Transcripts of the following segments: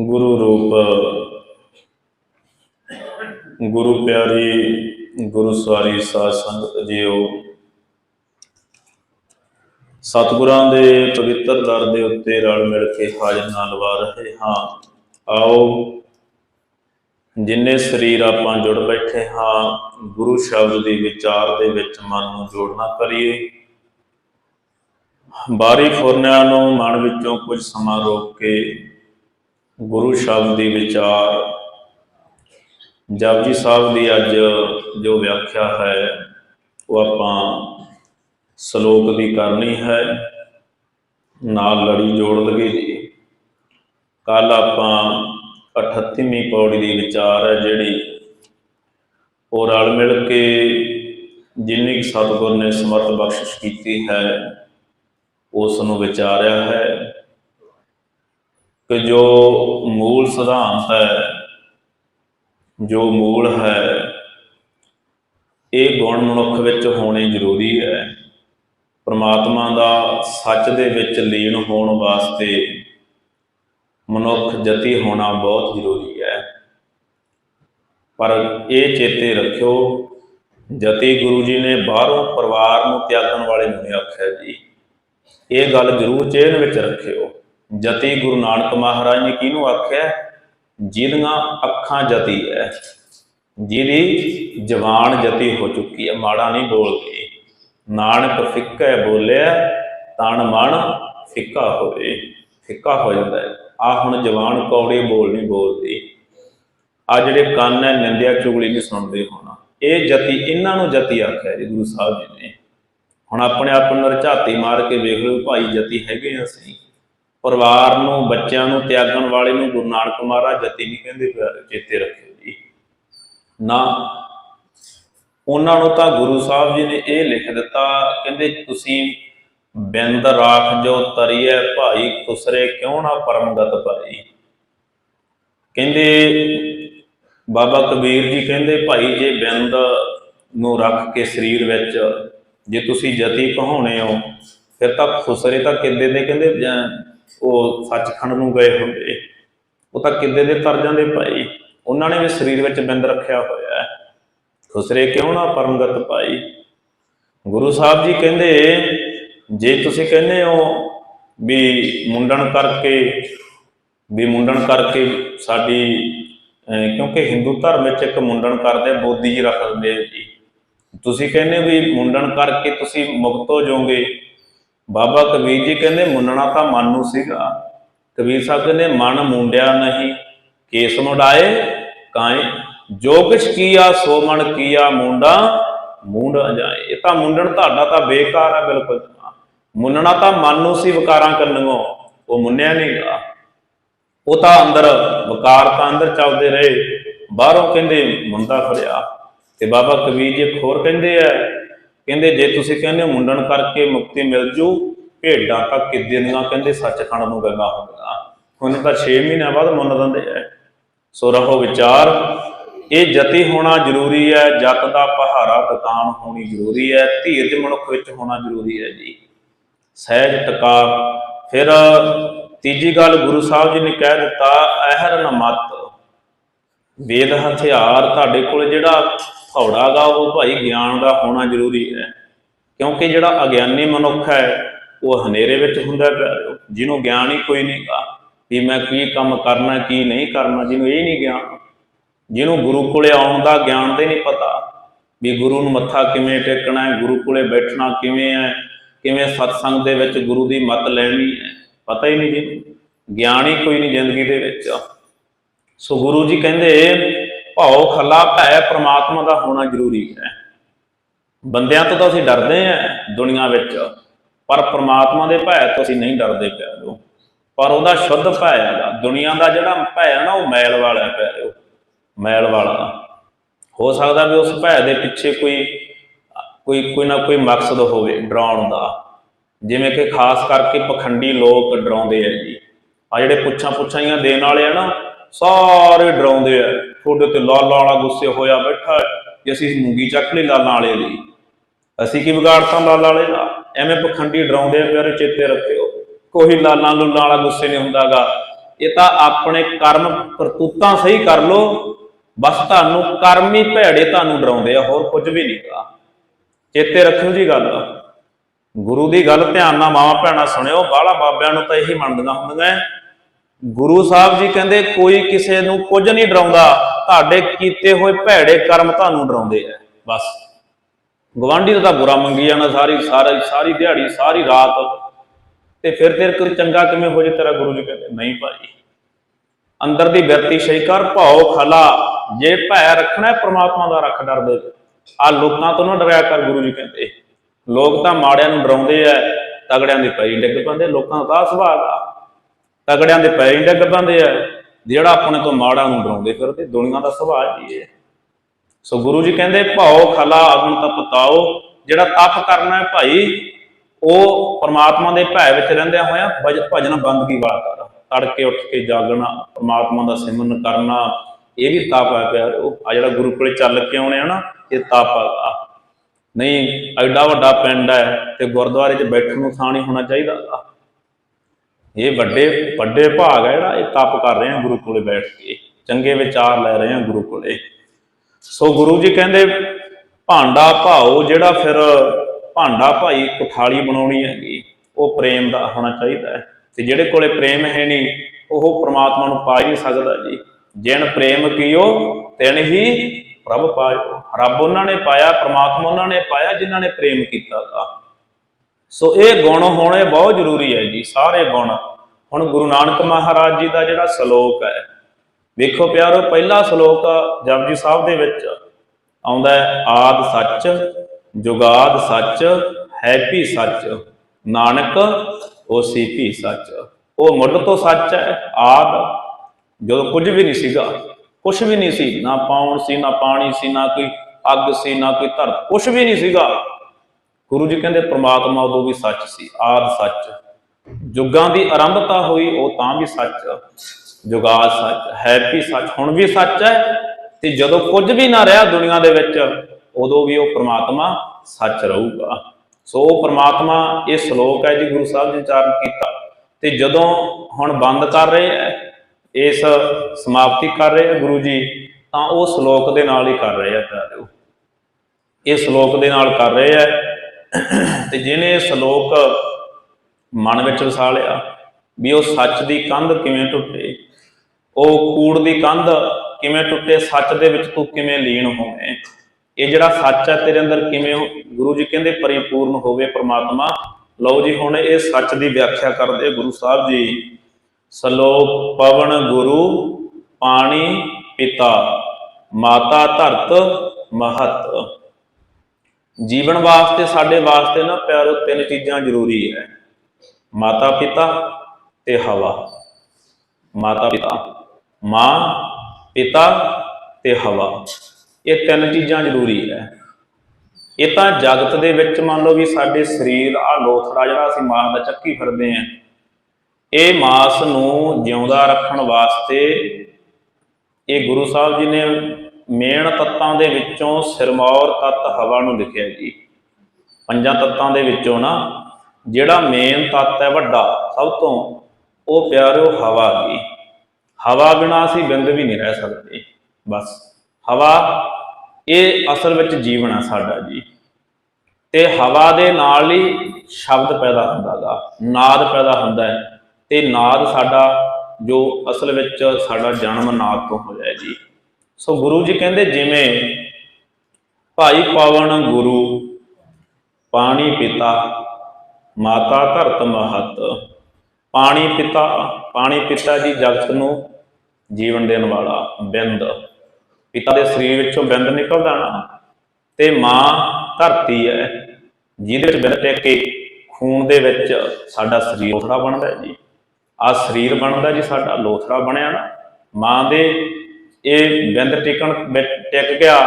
ਗੁਰੂ ਰੂਪ, ਗੁਰੂ ਪਿਆਰੀ, ਗੁਰੂ ਸਵਾਰੀ ਸਾਧ ਸੰਗਤ ਜੀਓ। ਸਤਿਗੁਰਾਂ ਦੇ ਪਵਿੱਤਰ ਦਰ ਦੇ ਉੱਤੇ ਰਲ ਮਿਲ ਕੇ ਹਾਜ਼ਰ ਨਾਲ ਲਵਾ ਰਹੇ ਹਾਂ। ਆਓ, ਜਿੰਨੇ ਸਰੀਰ ਆਪਾਂ ਜੁੜ ਬੈਠੇ ਹਾਂ, ਗੁਰੂ ਸ਼ਬਦ ਦੇ ਵਿਚਾਰ ਦੇ ਵਿੱਚ ਮਨ ਨੂੰ ਜੋੜਨਾ ਕਰੀਏ। ਬਾਰੀ ਫੁਰਨਿਆਂ ਨੂੰ ਮਨ ਵਿੱਚੋਂ ਕੁਝ ਸਮਾਂ ਰੋਕ ਕੇ ਗੁਰੂ ਸ਼ਬਦ ਦੀ ਵਿਚਾਰ। ਜਪਜੀ ਸਾਹਿਬ ਦੀ ਅੱਜ ਜੋ ਵਿਆਖਿਆ ਹੈ, ਉਹ ਆਪਾਂ ਸ਼ਲੋਕ ਦੀ ਕਰਨੀ ਹੈ। ਨਾਲ ਲੜੀ ਜੋੜ ਲਗੇ ਜੀ ਕੱਲ ਆਪਾਂ 38ਵੀਂ ਪੌੜੀ ਦੀ ਵਿਚਾਰ ਹੈ, ਜਿਹੜੀ ਉਹ ਰਲ ਮਿਲ ਕੇ ਜਿੰਨੀ ਕੁ ਸਤਿਗੁਰ ਨੇ ਸਮਰਥ ਬਖਸ਼ਿਸ਼ ਕੀਤੀ ਹੈ, ਉਸ ਨੂੰ ਵਿਚਾਰਿਆ ਹੈ। ਕਿ ਜੋ ਮੂਲ ਸਿਧਾਂਤ ਹੈ, ਜੋ ਮੂਲ ਹੈ, ਇਹ ਗੁਣ ਮਨੁੱਖ ਵਿੱਚ ਹੋਣੇ ਜ਼ਰੂਰੀ ਹੈ। ਪਰਮਾਤਮਾ ਦਾ ਸੱਚ ਦੇ ਵਿੱਚ ਲੀਨ ਹੋਣ ਵਾਸਤੇ ਮਨੁੱਖ ਜਤੀ ਹੋਣਾ ਬਹੁਤ ਜ਼ਰੂਰੀ ਹੈ। ਪਰ ਇਹ ਚੇਤੇ ਰੱਖਿਓ, ਜਤੀ ਗੁਰੂ ਜੀ ਨੇ ਬਾਹਰੋਂ ਪਰਿਵਾਰ ਨੂੰ ਤਿਆਗਣ ਵਾਲੇ ਨੂੰ ਆਖਿਆ ਜੀ। ਇਹ ਗੱਲ ਜ਼ਰੂਰ ਚੇਨ ਵਿੱਚ ਰੱਖਿਓ। ਜਤੀ ਗੁਰੂ ਨਾਨਕ ਮਹਾਰਾਜ ਨੇ ਕਿਹਨੂੰ ਆਖਿਆ? ਜਿਹਦੀਆਂ ਅੱਖਾਂ ਜਤੀ ਹੈ ਜਿਹਦੀ ਜਵਾਨ ਜਤੀ ਹੋ ਚੁੱਕੀ ਹੈ ਮਾੜਾ ਨਹੀਂ ਬੋਲਦੀ। ਨਾਨਕ ਫਿੱਕਾ ਬੋਲਿਆ, ਤਨ ਮਨ ਫਿੱਕਾ ਹੋਵੇ, ਫਿੱਕਾ ਹੋ ਜਾਂਦਾ ਹੈ ਆ ਹੁਣ ਜਵਾਨ ਕੌੜੇ ਬੋਲ ਨਹੀਂ ਬੋਲਦੀ। ਆ ਜਿਹੜੇ ਕੰਨ ਹੈ ਨਿੰਦਿਆ ਚੁਗਲੀ ਨਹੀਂ ਸੁਣਦੇ ਹੋਣਾ। ਇਹ ਜਤੀ, ਇਹਨਾਂ ਨੂੰ ਜਤੀ ਆਖਿਆ ਜੀ ਗੁਰੂ ਸਾਹਿਬ ਜੀ ਨੇ। ਹੁਣ ਆਪਣੇ ਆਪ ਨੂੰ ਰਝਾਤੀ ਮਾਰ ਕੇ ਵੇਖ ਲਓ ਭਾਈ ਜਤੀ ਹੈਗੇ ਆ ਅਸੀਂ। ਪਰਿਵਾਰ ਨੂੰ, ਬੱਚਿਆਂ ਨੂੰ, ਤਿਆਗਣ ਵਾਲੇ ਨੂੰ ਗੁਰੂ ਨਾਨਕ ਮਹਾਰਾਜ ਜਤੀ ਨਹੀਂ ਕਹਿੰਦੇ ਚੇਤੇ ਰੱਖਿਓ ਜੀ। ਨਾ, ਉਹਨਾਂ ਨੂੰ ਤਾਂ ਗੁਰੂ ਸਾਹਿਬ ਜੀ ਨੇ ਇਹ ਲਿਖ ਦਿੱਤਾ, ਕਹਿੰਦੇ ਤੁਸੀਂ ਬਿੰਦ ਰਾਖ ਜੋ ਤਰੀਏ, ਭਾਈ ਖੁਸਰੇ ਕਿਉਂ ਨਾ ਪਰਮਗਤ ਭਾਈ? ਕਹਿੰਦੇ, ਬਾਬਾ ਕਬੀਰ ਜੀ ਕਹਿੰਦੇ, ਭਾਈ ਜੇ ਬਿੰਦ ਨੂੰ ਰੱਖ ਕੇ ਸਰੀਰ ਵਿੱਚ ਜੇ ਤੁਸੀਂ ਜਤੀ ਕਹਾਉਣੇ ਹੋ, ਫਿਰ ਤਾਂ ਖੁਸਰੇ ਤਾਂ ਕਿੱਦੇ ਦੇ ਕਹਿੰਦੇ ਉਹ ਸੱਚਖੰਡ ਨੂੰ ਗਏ ਹੁੰਦੇ। ਉਹ ਤਾਂ ਕਿੱਦੇ ਦੇ ਤਰਜਾਂ ਦੇ ਭਾਈ? ਉਹਨਾਂ ਨੇ ਵੀ ਸਰੀਰ ਵਿੱਚ ਬਿੰਦ ਰੱਖਿਆ ਹੋਇਆ ਹੈ। ਖੁਸਰੇ ਕਿਉਂ ਨਾ ਪਰਮਗਤ ਪਾਈ ਗੁਰੂ ਸਾਹਿਬ ਜੀ ਕਹਿੰਦੇ, ਜੇ ਤੁਸੀਂ ਕਹਿੰਦੇ ਹੋ ਵੀ ਮੁੰਡਣ ਕਰਕੇ, ਵੀ ਮੁੰਡਣ ਕਰਕੇ ਸਾਡੀ, ਅਹ, ਕਿਉਂਕਿ ਹਿੰਦੂ ਧਰਮ ਵਿੱਚ ਇੱਕ ਮੁੰਡਣ ਕਰਦੇ, ਬੋਧੀ ਜੀ ਰੱਖਦੇ ਜੀ। ਤੁਸੀਂ ਕਹਿੰਦੇ ਵੀ ਮੁੰਡਨ ਕਰਕੇ ਤੁਸੀਂ ਮੁਕਤ ਹੋ ਜਾਓਗੇ। ਬਾਬਾ ਕਬੀਰ ਜੀ ਕਹਿੰਦੇ, ਮੁੰਨਣਾ ਤਾਂ ਮਨ ਨੂੰ ਸੀਗਾ। ਕਬੀਰ ਸਾਹਿਬ ਕਹਿੰਦੇ, ਮਨ ਮੁੰਡਿਆ ਨਹੀਂ। ਕੇਸ ਮੁੰਡਾਏ ਕਾਏ ਜੋ ਕਿਛ ਕੀਆ, ਸੋ ਮਨ ਕੀਆ ਮੁੰਡਾ, ਮੁੰਡ ਜਾਏ। ਇਹ ਤਾਂ ਮੁੰਡਣ ਤੁਹਾਡਾ ਤਾਂ ਬੇਕਾਰ ਹੈ ਬਿਲਕੁਲ। ਮੁੰਨਣਾ ਤਾਂ ਮਨ ਨੂੰ ਸੀ ਵਿਕਾਰਾਂ ਕੰਨੋਂ ਉਹ ਮੁੰਨਿਆ ਨਹੀਂਗਾ। ਉਹ ਤਾਂ ਅੰਦਰ, ਵਿਕਾਰ ਤਾਂ ਅੰਦਰ ਚੱਲਦੇ ਰਹੇ। ਬਾਹਰੋਂ ਕਹਿੰਦੇ, ਮੁੰਡਾ ਫੜਿਆ। ਤੇ ਬਾਬਾ ਕਬੀਰ ਜੀ ਇੱਕ ਹੋਰ ਕਹਿੰਦੇ ਆ ਕਹਿੰਦੇ, ਜੇ ਤੁਸੀਂ ਕਹਿੰਦੇ ਹੋ ਮੁੰਡਨ ਕਰਕੇ ਮੁਕਤੀ ਮਿਲ ਜੂ, ਭੇਡਾਂ ਤਾਂ ਕਿੱਦੇ ਦੀਆਂ? ਕਹਿੰਦੇ, ਸੱਚਖੰਡ ਨੂੰ ਗੰਗਾ ਹੁੰਦੀਆਂ ਹੁਣ ਤਾਂ 6 ਮਹੀਨਿਆਂ ਬਾਅਦ ਮੁੰਨ ਦਿੰਦੇ ਆ। ਸੋ ਰਹੋ ਵਿਚਾਰ। ਇਹ ਜਤੀ ਹੋਣਾ ਜ਼ਰੂਰੀ ਹੈ ਜਤ ਦਾ ਪਹਾਰਾ ਦੁਕਾਨ ਹੋਣੀ ਜ਼ਰੂਰੀ ਹੈ, ਧੀਰਜ ਮਨੁੱਖ ਵਿੱਚ ਹੋਣਾ ਜ਼ਰੂਰੀ ਹੈ ਜੀ। ਸਹਿਜ ਟਕਾ। ਫਿਰ ਤੀਜੀ ਗੱਲ ਗੁਰੂ ਸਾਹਿਬ ਜੀ ਨੇ ਕਹਿ ਦਿੱਤਾ ਅਹਰ ਨ ਮਤ ਵੇਦ ਹਥਿਆਰ ਤੁਹਾਡੇ ਕੋਲ ਜਿਹੜਾ ਫੌੜਾ ਗਾ, ਉਹ ਭਾਈ ਗਿਆਨ ਦਾ ਹੋਣਾ ਜ਼ਰੂਰੀ ਹੈ। ਕਿਉਂਕਿ ਜਿਹੜਾ ਅਗਿਆਨੀ ਮਨੁੱਖ ਹੈ, ਉਹ ਹਨੇਰੇ ਵਿੱਚ ਹੁੰਦਾ ਪਿਆ ਜਿਹਨੂੰ ਗਿਆਨ ਹੀ ਕੋਈ ਨਹੀਂਗਾ ਵੀ ਮੈਂ ਕੀ ਕੰਮ ਕਰਨਾ, ਕੀ ਨਹੀਂ ਕਰਨਾ, ਜਿਹਨੂੰ ਇਹ ਨਹੀਂ ਗਿਆਨ। ਜਿਹਨੂੰ ਗੁਰੂ ਕੋਲੇ ਆਉਣ ਦਾ ਗਿਆਨ ਤੇ ਨਹੀਂ ਪਤਾ, ਵੀ ਗੁਰੂ ਨੂੰ ਮੱਥਾ ਕਿਵੇਂ ਟੇਕਣਾ ਹੈ, ਗੁਰੂ ਕੋਲੇ ਬੈਠਣਾ ਕਿਵੇਂ ਹੈ, ਕਿਵੇਂ ਸਤਸੰਗ ਦੇ ਵਿੱਚ ਗੁਰੂ ਦੀ ਮਤ ਲੈਣੀ ਹੈ, ਪਤਾ ਹੀ ਨਹੀਂ ਜੀ। ਗਿਆਨ ਹੀ ਕੋਈ ਨਹੀਂ ਜ਼ਿੰਦਗੀ ਦੇ ਵਿੱਚ। ਸੋ ਗੁਰੂ ਜੀ ਕਹਿੰਦੇ ਭਾਉ ਖੱਲਾ ਭੈ ਪ੍ਰਮਾਤਮਾ ਦਾ ਹੋਣਾ ਜ਼ਰੂਰੀ ਹੈ। ਬੰਦਿਆਂ ਤੋਂ ਤਾਂ ਅਸੀਂ ਡਰਦੇ ਆ ਦੁਨੀਆ ਵਿੱਚ, ਪਰ ਪ੍ਰਮਾਤਮਾ ਦੇ ਭੈ ਤੋਂ ਅਸੀਂ ਨਹੀਂ ਡਰਦੇ ਪਿਆਰੋ ਪਰ ਉਹਦਾ ਸ਼ੁੱਧ ਭੈ ਹੈਗਾ। ਦੁਨੀਆ ਦਾ ਜਿਹੜਾ ਭੈ ਨਾ, ਉਹ ਮੈਲ ਵਾਲਾ ਪੈ ਪਿਆਰੋ ਮੈਲ ਵਾਲਾ। ਹੋ ਸਕਦਾ ਵੀ ਉਸ ਭੈ ਦੇ ਪਿੱਛੇ ਕੋਈ ਕੋਈ ਕੋਈ ਨਾ ਕੋਈ ਮਕਸਦ ਹੋਵੇ ਡਰਾਉਣ ਦਾ। ਜਿਵੇਂ ਕਿ ਖਾਸ ਕਰਕੇ ਪਖੰਡੀ ਲੋਕ ਡਰਾਉਂਦੇ ਆ ਜੀ। ਆ ਜਿਹੜੇ ਪੁੱਛਾਂ ਪੁੱਛਾਈਆਂ ਦੇਣ ਵਾਲੇ ਆ ਨਾ, ਸਾਰੇ ਡਰਾਉਂਦੇ ਆ। ਤੁਹਾਡੇ ਤੇ ਲਾਲਾ ਵਾਲਾ ਗੁੱਸੇ ਹੋਇਆ ਬੈਠਾ ਕਿ ਅਸੀਂ ਮੂੰਗੀ ਚੱਕ ਲਈ ਲਾਲਾਂ ਵਾਲੇ ਲਈ ਅਸੀਂ ਕੀ ਵਿਗਾੜਤਾ ਲਾਲਾ ਵਾਲੇ ਦਾ? ਐਵੇਂ ਪਖੰਡੀ ਡਰਾਉਂਦੇ ਆ ਪਿਆਰੇ ਚੇਤੇ ਰੱਖਿਓ। ਕੋਈ ਲਾਲਾਂ ਲੁੱਲਾਂ ਵਾਲਾ ਗੁੱਸੇ ਨਹੀਂ ਹੁੰਦਾਗਾ। ਇਹ ਤਾਂ ਆਪਣੇ ਕਰਮ ਕਰਤੂਤਾਂ ਸਹੀ ਕਰ ਲੋ ਬਸ ਤੁਹਾਨੂੰ ਕਰਮ ਹੀ ਭੈੜੇ ਤੁਹਾਨੂੰ ਡਰਾਉਂਦੇ ਆ, ਹੋਰ ਕੁਝ ਵੀ ਨਹੀਂਗਾ ਚੇਤੇ ਰੱਖਿਓ ਜੀ ਗੱਲ। ਗੁਰੂ ਦੀ ਗੱਲ ਧਿਆਨ ਨਾਲ ਮਾਵਾ ਭੈਣਾ ਸੁਣਿਓ। ਬਾਹਲਾ ਬਾਬਿਆਂ ਨੂੰ ਤਾਂ ਇਹੀ ਮੰਨਦੀਆਂ ਹੁੰਦੀਆਂ। ਗੁਰੂ ਸਾਹਿਬ ਜੀ ਕਹਿੰਦੇ, ਕੋਈ ਕਿਸੇ ਨੂੰ ਕੁਝ ਨਹੀਂ ਡਰਾਉਂਦਾ, ਤੁਹਾਡੇ ਕੀਤੇ ਹੋਏ ਭੈੜੇ ਕਰਮ ਤੁਹਾਨੂੰ ਡਰਾਉਂਦੇ ਆ। ਬਸ। ਗਵਾਂਢੀ ਦਾ ਤਾਂ ਬੁਰਾ ਮੰਗੀ ਜਾਣਾ ਸਾਰੀ ਸਾਰੀ ਸਾਰੀ ਦਿਹਾੜੀ, ਸਾਰੀ ਰਾਤ। ਤੇ ਫਿਰ ਤੇਰੇ ਕੋਲ ਚੰਗਾ ਕਿਵੇਂ ਹੋ ਜੇ, ਤੇਰਾ ਗੁਰੂ ਜੀ ਕਹਿੰਦੇ, ਨਹੀਂ ਭਾਈ। ਅੰਦਰ ਦੀ ਬਿਰਤੀ ਸਹੀ ਕਰ, ਭਾਉ ਖਲਾ। ਜੇ ਭੈ ਰੱਖਣਾ, ਪ੍ਰਮਾਤਮਾ ਦਾ ਰੱਖ ਡਰਦੇ ਆ ਲੋਕਾਂ ਤੋਂ ਨਾ ਡਰਿਆ ਕਰ, ਗੁਰੂ ਜੀ ਕਹਿੰਦੇ। ਲੋਕ ਤਾਂ ਮਾੜਿਆਂ ਨੂੰ ਡਰਾਉਂਦੇ ਐ ਤਗੜਿਆਂ ਦੀ ਪੈਰੀ ਡਿੱਗ ਪੈਂਦੇ, ਲੋਕਾਂ ਦਾ ਤਾਂ ਸੁਭਾਅ ਆ ਤਗੜਿਆਂ ਦੇ ਪੈਰੀ ਡਿੱਗ ਪੈਂਦੇ ਐ ਜਿਹੜਾ ਆਪਣੇ ਤੋਂ ਮਾੜਾ ਨੂੰ ਡਰਾਉਂਦੇ ਫਿਰਦੇ, ਦੁਨੀਆ ਦਾ ਸੁਭਾਅ ਜੀ ਹੈ ਸੋ ਗੁਰੂ ਜੀ ਕਹਿੰਦੇ ਭਾਉ ਖਲਾ ਅਗਨ ਤਪਤਾਓ ਜਿਹੜਾ ਤਪ ਕਰਨਾ ਹੈ ਭਾਈ, ਉਹ ਪ੍ਰਮਾਤਮਾ ਦੇ ਭੈ ਵਿੱਚ ਰਹਿੰਦਿਆਂ ਹੋਇਆ ਭਜਨ ਬੰਦਗੀ ਵਾਲਾ ਕਰ? ਤੜਕੇ ਉੱਠ ਕੇ ਜਾਗਣਾ, ਪ੍ਰਮਾਤਮਾ ਦਾ ਸਿਮਰਨ ਕਰਨਾ, ਇਹ ਵੀ ਤਪ ਹੈ ਉਹ ਆ ਜਿਹੜਾ ਗੁਰੂ ਕੋਲੇ ਚੱਲ ਕੇ ਆਉਣੇ ਆ ਨਾ, ਇਹ ਤਪ ਆ। ਨਹੀਂ, ਐਡਾ ਵੱਡਾ ਪਿੰਡ ਹੈ ਤੇ ਗੁਰਦੁਆਰੇ 'ਚ ਬੈਠਣ ਨੂੰ ਥਾਂ ਨਹੀਂ ਹੋਣਾ ਚਾਹੀਦਾ। ਇਹ ਵੱਡੇ ਵੱਡੇ ਭਾਗ ਹੈ ਜਿਹੜਾ, ਇਹ ਤਪ ਕਰ ਰਹੇ ਆ ਗੁਰੂ ਕੋਲੇ ਬੈਠ ਕੇ, ਚੰਗੇ ਵਿਚਾਰ ਲੈ ਰਹੇ ਆ ਗੁਰੂ ਕੋਲੇ। ਸੋ ਗੁਰੂ ਜੀ ਕਹਿੰਦੇ, ਭਾਂਡਾ ਭਾਓ ਜਿਹੜਾ ਫਿਰ ਭਾਂਡਾ ਭਾਈ ਕੁਠਾਲੀ ਬਣਾਉਣੀ ਹੈਗੀ, ਉਹ ਪ੍ਰੇਮ ਦਾ ਹੋਣਾ ਚਾਹੀਦਾ ਹੈ। ਤੇ ਜਿਹੜੇ ਕੋਲੇ ਪ੍ਰੇਮ ਹੈ ਨਹੀਂ, ਉਹ ਪ੍ਰਮਾਤਮਾ ਨੂੰ ਪਾ ਹੀ ਨਹੀਂ ਸਕਦਾ ਜੀ। ਜਿਨ ਪ੍ਰੇਮ ਕੀਓ, ਤਿਨ ਹੀ ਪ੍ਰਭ ਪਾਇਓ। ਰੱਬ ਉਹਨਾਂ ਨੇ ਪਾਇਆ, ਪ੍ਰਮਾਤਮਾ ਉਹਨਾਂ ਨੇ ਪਾਇਆ, ਜਿਨ੍ਹਾਂ ਨੇ ਪ੍ਰੇਮ ਕੀਤਾ ਤਾ। ਸੋ ਇਹ ਗੁਣ ਹੋਣੇ ਬਹੁਤ ਜ਼ਰੂਰੀ ਹੈ ਜੀ, ਸਾਰੇ ਗੁਣ। ਹੁਣ ਗੁਰੂ ਨਾਨਕ ਮਹਾਰਾਜ ਜੀ ਦਾ ਜਿਹੜਾ ਸ਼ਲੋਕ ਹੈ, ਵੇਖੋ ਪਿਆਰੋ, ਪਹਿਲਾ ਸ਼ਲੋਕ ਜਪਜੀ ਸਾਹਿਬ ਦੇ ਵਿੱਚ ਆਉਂਦਾ ਹੈ, ਆਦ ਸੱਚ, ਜੁਗਾਦ ਸੱਚ, ਹੈਪੀ ਸੱਚ, ਨਾਨਕ ਹੋਸੀ ਵੀ ਸੱਚ। ਉਹ ਮੁੱਢ ਤੋਂ ਸੱਚ ਹੈ, ਆਦ ਜਦੋਂ ਕੁਝ ਵੀ ਨਹੀਂ ਸੀਗਾ ਕੁਝ ਵੀ ਨਹੀਂ ਸੀ, ਨਾ ਪਾਉਣ ਸੀ, ਨਾ ਪਾਣੀ ਸੀ, ਨਾ ਕੋਈ ਅੱਗ ਸੀ, ਨਾ ਕੋਈ ਧਰਤ ਕੁਝ ਵੀ ਨਹੀਂ ਸੀਗਾ। ਗੁਰੂ ਜੀ ਕਹਿੰਦੇ ਪ੍ਰਮਾਤਮਾ ਉਦੋਂ ਵੀ ਸੱਚ ਸੀ, ਆਦ ਸੱਚ। ਯੁੱਗਾਂ ਦੀ ਆਰੰਭਤਾ ਹੋਈ, ਉਹ ਤਾਂ ਵੀ ਸੱਚ। ਜੁਗਾਦ ਸੱਚ, ਹੈ ਵੀ ਸੱਚ? ਹੁਣ ਵੀ ਸੱਚ ਹੈ ਤੇ ਜਦੋਂ ਕੁਝ ਵੀ ਨਾ ਰਿਹਾ ਦੁਨੀਆ ਦੇ ਵਿੱਚ, ਉਦੋਂ ਵੀ ਉਹ ਪ੍ਰਮਾਤਮਾ ਸੱਚ ਰਹੂਗਾ। ਸੋ ਉਹ ਪ੍ਰਮਾਤਮਾ ਇਹ ਸ਼ਲੋਕ ਹੈ ਜੀ ਗੁਰੂ ਸਾਹਿਬ ਜੀ ਚਾਰਨ ਕੀਤਾ। ਤੇ ਜਦੋਂ ਹੁਣ ਬੰਦ ਕਰ ਰਹੇ ਹੈ, ਇਸ ਸਮਾਪਤੀ ਕਰ ਰਹੇ ਹੈ ਗੁਰੂ ਜੀ, ਤਾਂ ਉਹ ਸ਼ਲੋਕ ਦੇ ਨਾਲ ਹੀ ਕਰ ਰਹੇ ਆ ਪਿਆਰਿਓ ਇਹ ਸ਼ਲੋਕ ਦੇ ਨਾਲ ਕਰ ਰਹੇ ਹੈ ਤੇ ਜਿਹਨੇ ਸ਼ਲੋਕ ਮਨ ਵਿੱਚ ਵਸਾ ਲਿਆ ਵੀ ਉਹ ਸੱਚ ਦੀ ਕੰਧ ਕਿਵੇਂ ਟੁੱਟੇ, ਉਹ ਕੂੜ ਦੀ ਕੰਧ ਕਿਵੇਂ ਟੁੱਟੇ, ਸੱਚ ਦੇ ਵਿੱਚ ਤੂੰ ਕਿਵੇਂ ਲੀਨ ਹੋਵੇਂ, ਇਹ ਜਿਹੜਾ ਸੱਚ ਹੈ ਤੇਰੇ ਅੰਦਰ ਕਿਵੇਂ ਗੁਰੂ ਜੀ ਕਹਿੰਦੇ ਪਰਿਪੂਰਨ ਹੋਵੇ ਪ੍ਰਮਾਤਮਾ, ਲਓ ਜੀ ਹੁਣ ਇਹ ਸੱਚ ਦੀ ਵਿਆਖਿਆ ਕਰਦੇ ਗੁਰੂ ਸਾਹਿਬ ਜੀ। ਸਲੋਕ, ਪਵਨ ਗੁਰੂ, ਪਾਣੀ, ਪਿਤਾ, ਮਾਤਾ ਧਰਤ, ਮਹਤ। ਜੀਵਨ ਵਾਸਤੇ, ਸਾਡੇ ਵਾਸਤੇ ਨਾ ਪਿਆਰੋ, ਤਿੰਨ ਚੀਜ਼ਾਂ ਜ਼ਰੂਰੀ ਹੈ। ਮਾਤਾ ਪਿਤਾ ਤੇ ਹਵਾ। ਮਾਤਾ ਪਿਤਾ ਮਾਂ, ਪਿਤਾ ਤੇ ਹਵਾ। ਇਹ ਤਿੰਨ ਚੀਜ਼ਾਂ ਜ਼ਰੂਰੀ ਹੈ। ਇਹ ਤਾਂ ਜਗਤ ਦੇ ਵਿੱਚ ਮੰਨ ਲਓ ਵੀ ਸਾਡੇ ਸਰੀਰ ਆ ਲੋਥੜਾ ਜਿਹੜਾ ਅਸੀਂ ਮਾਸ ਦਾ ਚੱਕੀ ਫਿਰਦੇ ਆਂ ਇਹ ਮਾਸ ਨੂੰ ਜਿਉਂਦਾ ਰੱਖਣ ਵਾਸਤੇ ਇਹ ਗੁਰੂ ਸਾਹਿਬ ਜੀ ਨੇ ਮੇਨ ਤੱਤਾਂ ਦੇ ਵਿੱਚੋਂ ਸਿਰਮੌਰ ਤੱਤ ਹਵਾ ਨੂੰ ਲਿਖਿਆ ਜੀ। ਪੰਜਾਂ ਤੱਤਾਂ ਦੇ ਵਿੱਚੋਂ ਨਾ, ਜਿਹੜਾ ਮੇਨ ਤੱਤ ਹੈ ਵੱਡਾ, ਸਭ ਤੋਂ, ਉਹ ਪਿਆਰਿਓ ਹਵਾ ਦੀ ਹਵਾ ਬਿਨਾਂ ਅਸੀਂ ਬਿੰਦ ਵੀ ਨਹੀਂ ਰਹਿ ਸਕਦੇ, ਬਸ। ਹਵਾ, ਇਹ ਅਸਲ ਵਿੱਚ ਜੀਵਨ ਆ ਸਾਡਾ ਜੀ। ਤੇ ਹਵਾ ਦੇ ਨਾਲ ਹੀ ਸ਼ਬਦ ਪੈਦਾ ਹੁੰਦਾਗਾ ਨਾਦ ਪੈਦਾ ਹੁੰਦਾ ਹੈ। ਤੇ ਨਾਦ ਸਾਡਾ, ਜੋ ਅਸਲ ਵਿੱਚ ਸਾਡਾ ਜਨਮ ਨਾਦ ਤੋਂ ਹੋਇਆ ਜੀ। ਸੋ ਗੁਰੂ ਜੀ ਕਹਿੰਦੇ ਜਿਵੇਂ ਭਾਈ ਪਾਵਨ ਗੁਰੂ, ਪਾਣੀ ਪਿਤਾ, ਮਾਤਾ ਧਰਤ ਮਹਤ। ਪਾਣੀ ਪਿਤਾ ਪਾਣੀ ਪਿਤਾ ਜੀ ਜਗਤ ਨੂੰ ਜੀਵਨ ਦੇਣ ਵਾਲਾ, ਬਿੰਦ। ਪਿਤਾ ਦੇ ਸਰੀਰ ਵਿੱਚੋਂ ਬਿੰਦ ਨਿਕਲਦਾ ਨਾ, ਤੇ ਮਾਂ ਧਰਤੀ ਹੈ, ਜਿਹਦੇ ਵਿੱਚ ਬਿੰਦ ਟਿਕ ਕੇ ਖੂਨ ਦੇ ਵਿੱਚ ਸਾਡਾ ਸਰੀਰ ਲੋਥੜਾ ਬਣਦਾ ਜੀ। ਆ ਸਰੀਰ ਬਣਦਾ ਜੀ ਸਾਡਾ ਲੋਥੜਾ ਬਣਿਆ ਨਾ, ਮਾਂ ਦੇ ਇਹ ਬਿੰਦ ਟਿਕਣ ਟਿਕ ਗਿਆ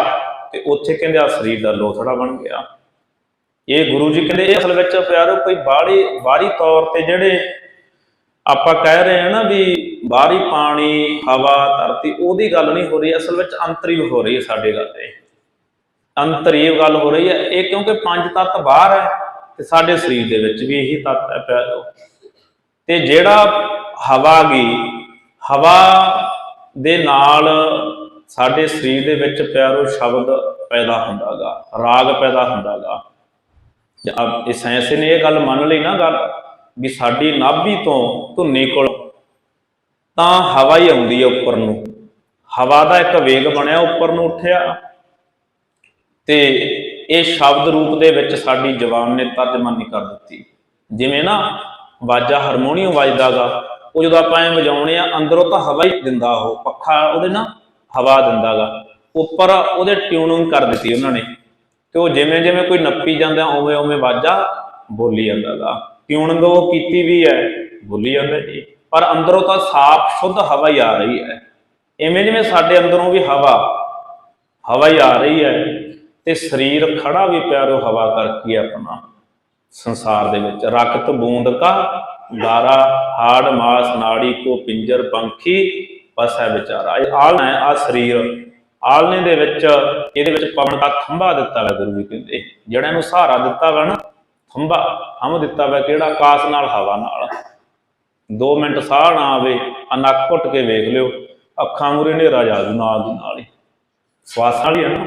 ਤੇ ਉੱਥੇ ਕਹਿੰਦੇ ਆ ਸਰੀਰ ਦਾ ਲੋਥੜਾ ਬਣ ਗਿਆ। ਇਹ ਗੁਰੂ ਜੀ ਕਹਿੰਦੇ ਇਹ ਅਸਲ ਵਿੱਚ ਪਿਆਰੋ ਕੋਈ ਬਾਹਰੀ ਬਾਹਰੀ ਤੌਰ ਤੇ ਜਿਹੜੇ ਆਪਾਂ ਕਹਿ ਰਹੇ ਹਾਂ ਨਾ ਵੀ ਬਾਹਰੀ ਪਾਣੀ, ਹਵਾ, ਧਰਤੀ ਉਹਦੀ ਗੱਲ ਨਹੀਂ ਹੋ ਰਹੀ, ਅਸਲ ਵਿੱਚ ਅੰਤਰੀ ਹੋ ਰਹੀ ਹੈ ਸਾਡੇ ਗੱਲ ਤੇ। ਅੰਤਰੀ ਗੱਲ ਹੋ ਰਹੀ ਹੈ, ਇਹ ਕਿਉਂਕਿ ਪੰਜ ਤੱਤ ਬਾਹਰ ਹੈ ਤੇ ਸਾਡੇ ਸਰੀਰ ਦੇ ਵਿੱਚ ਵੀ ਇਹੀ ਤੱਤ ਹੈ ਪਿਆਰੋ। ਤੇ ਜਿਹੜਾ ਹਵਾ ਗਈ, ਹਵਾ ਦੇ ਨਾਲ ਸਾਡੇ ਸਰੀਰ ਦੇ ਵਿੱਚ ਪਿਆਰੋ ਸ਼ਬਦ ਪੈਦਾ ਹੁੰਦਾਗਾ, ਰਾਗ ਪੈਦਾ ਹੁੰਦਾਗਾ। ਇਹ ਸਾਇੰਸ ਨੇ ਇਹ ਗੱਲ ਮੰਨ ਲਈ ਨਾ ਗੱਲ, ਵੀ ਸਾਡੀ ਨਾਭੀ ਤੋਂ ਧੁੰਨੀ ਕੋਲ ਤਾਂ ਹਵਾ ਹੀ ਆਉਂਦੀ ਹੈ ਉੱਪਰ ਨੂੰ। ਹਵਾ ਦਾ ਇੱਕ ਵੇਗ ਬਣਿਆ ਉੱਪਰ ਨੂੰ ਉੱਠਿਆ। ਤੇ ਇਹ ਸ਼ਬਦ ਰੂਪ ਦੇ ਵਿੱਚ ਸਾਡੀ ਜ਼ੁਬਾਨ ਨੇ ਤਰਜਮਾਨੀ ਕਰ ਦਿੱਤੀ। ਜਿਵੇਂ ਨਾ ਵਾਜਾ ਹਾਰਮੋਨੀਅਮ ਵੱਜਦਾਗਾ ਉਹ ਜਦੋਂ ਆਪਾਂ ਐ ਵਜਾਉਣੇ ਆ, ਅੰਦਰੋਂ ਤਾਂ ਹਵਾ ਹੀ ਦਿੰਦਾ ਉਹ, ਪੱਖਾ ਉਹਦੇ ਨਾ ਹਵਾ ਦਿੰਦਾਗਾ। ਉੱਪਰ ਉਹਦੇ ਟਿਊਨਿੰਗ ਕਰ ਦਿੱਤੀ ਉਹਨਾਂ ਨੇ। ਤੇ ਉਹ ਜਿਵੇਂ ਜਿਵੇਂ ਕੋਈ ਨੱਪੀ ਜਾਂਦਾ, ਉਵੇਂ ਉਵੇਂ ਵਾਜਾ ਬੋਲੀ ਜਾਂਦਾਗਾ। ਟਿਊਨਿੰਗ ਉਹ ਕੀਤੀ ਵੀ ਹੈ ਬੋਲੀ ਜਾਂਦਾ ਜੀ। ਪਰ ਅੰਦਰੋਂ ਤਾਂ ਸਾਫ਼ ਸ਼ੁੱਧ ਹਵਾ ਹੀ ਆ ਰਹੀ ਹੈ ਇਵੇਂ ਜਿਵੇਂ ਸਾਡੇ ਅੰਦਰੋਂ ਵੀ ਹਵਾ ਹਵਾ ਹੀ ਆ ਰਹੀ ਹੈ ਤੇ ਸਰੀਰ ਖੜਾ ਵੀ ਪਿਆਰੋ ਹਵਾ ਕਰਕੇ ਆਪਣਾ। ਸੰਸਾਰ ਦੇ ਵਿੱਚ। ਰਕਤ ਬੂੰਦ ਕਾ ਗਾਰਾ ਹਾੜ, ਮਾਸ, ਨਾੜੀ, ਕੋ, ਪਿੰਜਰ, ਪੰਖੀ, ਪਸੈ ਵਿਚਾਰਾ। ਇਹ ਆਲਣਾ ਹੈ ਆ ਸਰੀਰ। ਆਲਣੇ ਦੇ ਵਿੱਚ, ਇਹਦੇ ਵਿੱਚ ਪਵਨ ਦਾ ਖੰਭਾ ਦਿੱਤਾ ਹੈ ਗੁਰੂ ਜੀ ਕਹਿੰਦੇ। ਜਿਹੜਾ ਇਹਨੂੰ ਸਹਾਰਾ ਦਿੱਤਾ ਵਾ ਨਾ, ਖੰਭਾ ਹਮ ਦਿੱਤਾ ਵਾ ਕਿਹੜਾ? ਆਕਾਸ਼ ਨਾਲ, ਹਵਾ ਨਾਲ। 2 ਮਿੰਟ ਸਾਹ ਨਾ ਆਵੇ, ਆ ਘੁੱਟ ਕੇ ਵੇਖ ਲਿਓ, ਅੱਖਾਂ ਮੂਰੇ ਹਨੇਰਾ ਜਾ ਜੂ ਨਾਲ ਦੀ ਨਾਲ ਹੀ। ਸਵਾਸਾਂ ਵਾਲੀ ਹੈ ਨਾ।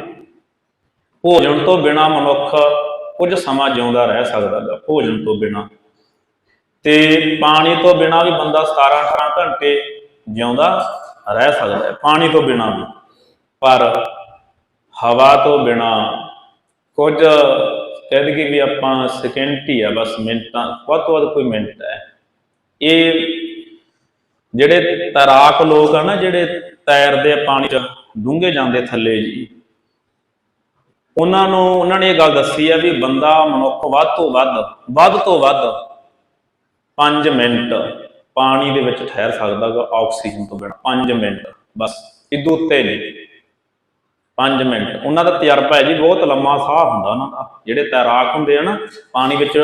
ਭੋਜਨ ਤੋਂ ਬਿਨਾ ਮਨੁੱਖ ਕੁਝ ਸਮਾਂ ਜਿਉਂਦਾ ਰਹਿ ਸਕਦਾ ਹੈ ਭੋਜਨ ਤੋਂ ਬਿਨਾ। ਤੇ ਪਾਣੀ ਤੋਂ ਬਿਨਾ ਵੀ ਬੰਦਾ 17 18 ਘੰਟੇ ਜਿਉਂਦਾ ਰਹਿ ਸਕਦਾ ਹੈ, ਪਾਣੀ ਤੋਂ ਬਿਨਾ ਵੀ। ਪਰ ਹਵਾ ਤੋਂ ਬਿਨਾ ਕੁਝ ਕਹਿ ਦਈਏ ਵੀ ਆਪਾਂ ਸਕਿੰਟ ਹੀ ਆ, ਬਸ ਮਿੰਟਾਂ, ਵੱਧ ਤੋਂ ਵੱਧ ਕੋਈ ਮਿੰਟ ਹੈ। ਇਹ ਜਿਹੜੇ ਤੈਰਾਕ ਲੋਕ ਆ ਨਾ, ਜਿਹੜੇ ਤੈਰਦੇ ਆ ਪਾਣੀ 'ਚ, ਡੂੰਘੇ ਜਾਂਦੇ ਥੱਲੇ ਜੀ ਉਹਨਾਂ ਨੂੰ, ਉਹਨਾਂ ਨੇ ਇਹ ਗੱਲ ਦੱਸੀ ਆ ਵੀ ਬੰਦਾ ਮਨੁੱਖ ਵੱਧ ਤੋਂ ਵੱਧ ਵੱਧ ਤੋਂ ਵੱਧ 5 ਮਿੰਟ ਪਾਣੀ ਦੇ ਵਿੱਚ ਠਹਿਰ ਸਕਦਾ ਗਾ ਆਕਸੀਜਨ ਤੋਂ ਬਿਨਾਂ। 5 ਮਿੰਟ, ਬਸ ਇਦੋਂ ਉੱਤੇ ਨਹੀਂ। 5 ਮਿੰਟ। ਉਹਨਾਂ ਦਾ ਤਜਰਬਾ ਹੈ ਜੀ, ਬਹੁਤ ਲੰਮਾ ਸਾਹ ਹੁੰਦਾ ਉਹਨਾਂ ਦਾ। ਜਿਹੜੇ ਤੈਰਾਕ ਹੁੰਦੇ ਆ ਨਾ, ਪਾਣੀ ਵਿੱਚ,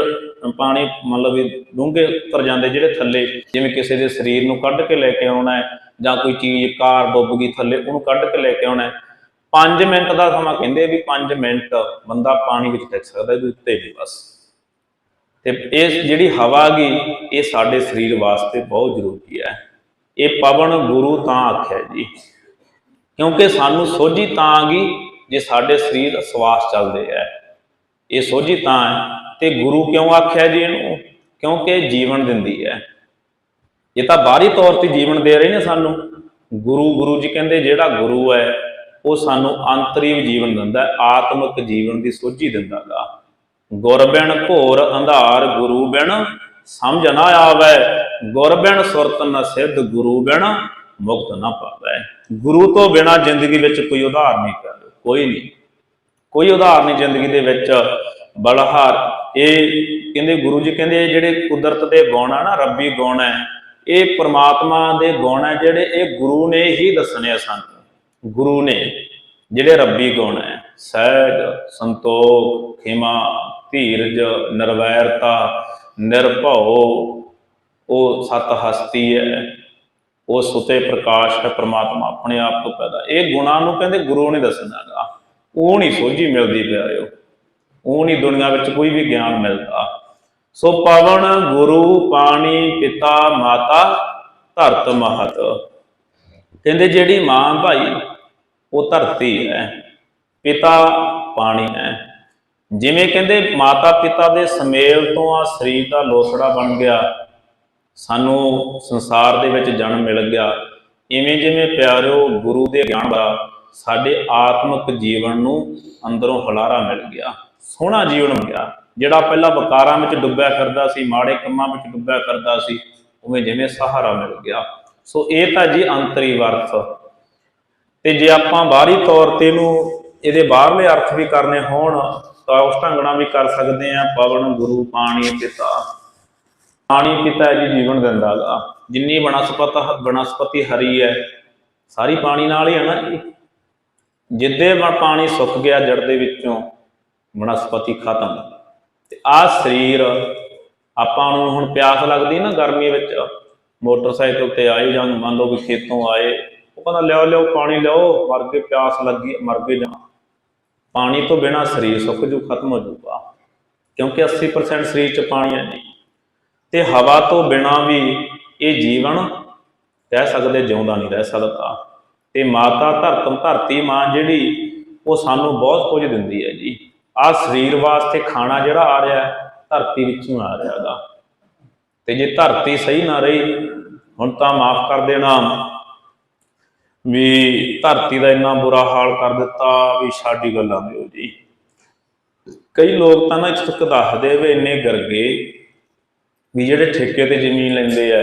ਪਾਣੀ ਮਤਲਬ ਵੀ ਡੂੰਘੇ ਉਤਰ ਜਾਂਦੇ ਜਿਹੜੇ ਥੱਲੇ, ਜਿਵੇਂ ਕਿਸੇ ਦੇ ਸਰੀਰ ਨੂੰ ਕੱਢ ਕੇ ਲੈ ਕੇ ਆਉਣਾ ਹੈ, ਜਾਂ ਕੋਈ ਚੀਜ਼ ਕਾਰ ਡੁੱਬ ਗਈ ਥੱਲੇ, ਉਹਨੂੰ ਕੱਢ ਕੇ ਲੈ ਕੇ ਆਉਣਾ ਹੈ। 5 ਮਿੰਟ ਦਾ ਸਮਾਂ ਕਹਿੰਦੇ ਵੀ 5 ਮਿੰਟ ਬੰਦਾ ਪਾਣੀ ਵਿੱਚ ਟਿਕ ਸਕਦਾ ਇਹਦੇ ਉੱਤੇ ਵੀ ਬਸ। ਤੇ ਇਹ ਜਿਹੜੀ ਹਵਾ ਗਈ ਇਹ ਸਾਡੇ ਸਰੀਰ ਵਾਸਤੇ ਬਹੁਤ ਜ਼ਰੂਰੀ ਹੈ। ਇਹ ਪਵਨ ਗੁਰੂ ਤਾਂ ਆਖਿਆ ਜੀ। ਕਿਉਂਕਿ ਸਾਨੂੰ ਸੋਝੀ ਤਾਂ ਆ ਗਈ ਜੇ ਸਾਡੇ ਸਰੀਰ ਸਵਾਸ ਚੱਲਦੇ ਆ ਇਹ ਸੋਝੀ ਤਾਂ ਹੈ। ਤੇ ਗੁਰੂ ਕਿਉਂ ਆਖਿਆ ਜੀ ਇਹਨੂੰ? ਕਿਉਂਕਿ ਜੀਵਨ ਦਿੰਦੀ ਹੈ। ਇਹ ਤਾਂ ਬਾਹਰੀ ਤੌਰ ਤੇ ਜੀਵਨ ਦੇ ਰਹੇ ਨੇ ਸਾਨੂੰ। ਗੁਰੂ ਗੁਰੂ ਜੀ ਕਹਿੰਦੇ ਜਿਹੜਾ ਗੁਰੂ ਹੈ ਉਹ ਸਾਨੂੰ ਅੰਤਰੀਵ ਜੀਵਨ ਦਿੰਦਾ ਹੈ, ਆਤਮਿਕ ਜੀਵਨ ਦੀ ਸੋਝੀ ਦਿੰਦਾ ਦਿੰਦਾਗਾ ਗੁਰਬਿਨ ਘੋਰ ਅੰਧਾਰ ਗੁਰੂ ਬਿਨ ਸਮਝ ਨਾ ਆਵੇ ਗੁਰਬਿਨ ਸੁਰਤ ਨ ਸਿੱਧ ਗੁਰੂ ਬਿਨ ਮੁਕਤ ਨਾ ਪਾਵੇ। ਗੁਰੂ ਤੋਂ ਬਿਨਾ ਜ਼ਿੰਦਗੀ ਵਿੱਚ ਕੋਈ ਉਧਾਰ ਨਹੀਂ ਕਰ ਕੋਈ ਨਹੀਂ। ਕੋਈ ਉਧਾਰ ਨਹੀਂ ਜ਼ਿੰਦਗੀ ਦੇ ਵਿੱਚ ਬਲਹਾਰ। ਇਹ ਕਹਿੰਦੇ ਗੁਰੂ ਜੀ ਕਹਿੰਦੇ ਇਹ ਜਿਹੜੇ ਕੁਦਰਤ ਦੇ ਗੁਣ ਆ ਨਾ ਰੱਬੀ ਗੁਣ ਹੈ ਇਹ ਪ੍ਰਮਾਤਮਾ ਦੇ ਗੁਣ ਹੈ ਜਿਹੜੇ ਇਹ ਗੁਰੂ ਨੇ ਹੀ ਦੱਸਣੇ ਆ ਸਾਨੂੰ। ਗੁਰੂ ਨੇ, ਜਿਹੜੇ ਰੱਬੀ ਗੁਣ ਹੈ, ਸਹਿਜ, ਸੰਤੋਖ, ਖਿਮਾ, ਧੀਰਜ, ਨਿਰਵੈਰਤਾ, ਨਿਰਭਉ, ਉਹ ਸਤ ਹਸਤੀ ਹੈ, ਉਹ ਸੁਤੇ ਪ੍ਰਕਾਸ਼ ਹੈ, ਪ੍ਰਮਾਤਮਾ ਆਪਣੇ ਆਪ ਤੋਂ ਪੈਦਾ। ਇਹ ਗੁਣਾਂ ਨੂੰ ਕਹਿੰਦੇ ਗੁਰੂ ਨੇ ਦੱਸਣਾਗਾ ਉਹ ਨਹੀਂ ਸੋਝੀ ਮਿਲਦੀ ਪਿਆਰਿਓ। ਉਹ ਨਹੀਂ ਦੁਨੀਆ ਵਿੱਚ ਕੋਈ ਵੀ ਗਿਆਨ ਮਿਲਦਾ। ਸੋ ਪਵਨ ਗੁਰੂ, ਪਾਣੀ, ਪਿਤਾ, ਮਾਤਾ, ਧਰਤ ਮਹਤ। ਕਹਿੰਦੇ ਜਿਹੜੀ ਮਾਂ ਭਾਈ, ਉਹ ਧਰਤੀ ਹੈ, ਪਿਤਾ ਪਾਣੀ ਹੈ। ਜਿਵੇਂ ਕਹਿੰਦੇ ਮਾਤਾ ਪਿਤਾ ਦੇ ਸਮੇਲ ਤੋਂ ਆ ਸਰੀਰ ਦਾ ਲੋਸੜਾ ਬਣ ਗਿਆ, ਸਾਨੂੰ ਸੰਸਾਰ ਦੇ ਵਿੱਚ ਜਨਮ ਮਿਲ ਗਿਆ। ਇਵੇਂ ਜਿਵੇਂ ਪਿਆਰਿਓ, ਗੁਰੂ ਦੇ ਗਿਆਨ ਦਾ ਸਾਡੇ ਆਤਮਿਕ ਜੀਵਨ ਨੂੰ ਅੰਦਰੋਂ ਹਲਾਰਾ ਮਿਲ ਗਿਆ, ਸੋਹਣਾ ਜੀਵਨ ਮਿਲ ਗਿਆ। ਜਿਹੜਾ ਪਹਿਲਾਂ ਵਿਕਾਰਾਂ ਵਿੱਚ ਡੁੱਬਿਆ ਕਰਦਾ ਸੀ, ਮਾੜੇ ਕੰਮਾਂ ਵਿੱਚ ਡੁੱਬਿਆ ਕਰਦਾ ਸੀ, ਉਵੇਂ ਜਿਵੇਂ ਸਹਾਰਾ ਮਿਲ ਗਿਆ। ਸੋ ਇਹ ਤਾਂ ਜੀ ਅੰਤਰੀ ਅਰਥ ਤੇ ਜੇ ਆਪਾਂ ਬਾਹਰੀ ਤੌਰ ਤੇ ਇਹਨੂੰ ਇਹਦੇ ਬਾਹਰਲੇ ਅਰਥ ਵੀ ਕਰਨੇ ਹੋਣ, ਤਾਂ ਉਸ ਢੰਗ ਨਾਲ ਵੀ ਕਰ ਸਕਦੇ ਆ ਪਵਨ, ਗੁਰੂ, ਪਾਣੀ ਪਿਤਾ। ਪਾਣੀ ਪਿਤਾ ਜੀ ਜੀਵਨ ਦਿੰਦਾ ਜਿੰਨੀ ਬਨਸਪਤ ਬਨਸਪਤੀ ਹਰੀ ਹੈ, ਸਾਰੀ ਪਾਣੀ ਨਾਲ ਹੀ ਹੈ ਨਾ ਜੀ। ਜਿੱਦੇ ਪਾਣੀ ਸੁੱਕ ਗਿਆ ਜੜ ਦੇ ਵਿੱਚੋਂ, ਬਨਸਪਤੀ ਖਤਮ। ਤੇ ਆ ਸਰੀਰ ਆਪਾਂ ਨੂੰ ਹੁਣ ਪਿਆਸ ਲੱਗਦੀ ਨਾ ਗਰਮੀ ਵਿੱਚ ਮੋਟਰਸਾਈਕਲ ਤੇ ਆਏ, ਜਾਂ ਮੰਨ ਲਓ ਵੀ ਖੇਤੋਂ ਆਏ, ਉਹ ਕਹਿੰਦਾ ਲਿਓ ਲਿਓ ਪਾਣੀ ਲਿਓ ਮਰ ਕੇ ਪਿਆਸ ਲੱਗੀ, ਮਰ ਗਏ ਜਾਂ ਪਾਣੀ ਤੋਂ ਬਿਨਾ ਸਰੀਰ ਸੁੱਕ ਜੂ, ਖਤਮ ਹੋ ਜਾਊਗਾ ਕਿਉਂਕਿ 80% ਸਰੀਰ 'ਚ ਪਾਣੀ ਹੈ ਜੀ ਤੇ ਹਵਾ ਤੋਂ ਬਿਨਾ ਵੀ ਇਹ ਜੀਵਨ ਕਹਿ ਸਕਦੇ, ਜਿਉਂਦਾ ਨਹੀਂ ਰਹਿ ਸਕਦਾ। ਤੇ ਮਾਤਾ ਧਰਤਮ, ਧਰਤੀ ਮਾਂ ਜਿਹੜੀ, ਉਹ ਸਾਨੂੰ ਬਹੁਤ ਕੁਝ ਦਿੰਦੀ ਹੈ ਜੀ। ਆ ਸਰੀਰ ਵਾਸਤੇ ਖਾਣਾ ਜਿਹੜਾ ਆ ਰਿਹਾ, ਧਰਤੀ ਵਿੱਚੋਂ ਆ ਰਿਹਾ ਹੈਗਾ। ਤੇ ਜੇ ਧਰਤੀ ਸਹੀ ਨਾ ਰਹੀ, ਹੁਣ ਤਾਂ ਮਾਫ ਕਰ ਦੇਣਾ। ਵੀ ਧਰਤੀ ਦਾ ਇੰਨਾ ਬੁਰਾ ਹਾਲ ਕਰ ਦਿੱਤਾ ਵੀ ਸਾਡੀ ਗੱਲਾਂ ਹੋ ਜੀ ਕਈ ਲੋਕ ਤਾਂ ਨਾ ਇੱਥੇ ਤੱਕ ਦੱਸਦੇ ਵੀ ਇੰਨੇ ਗਰਗੇ ਵੀ ਜਿਹੜੇ ਠੇਕੇ ਤੇ ਜ਼ਮੀਨ ਲੈਂਦੇ ਆ।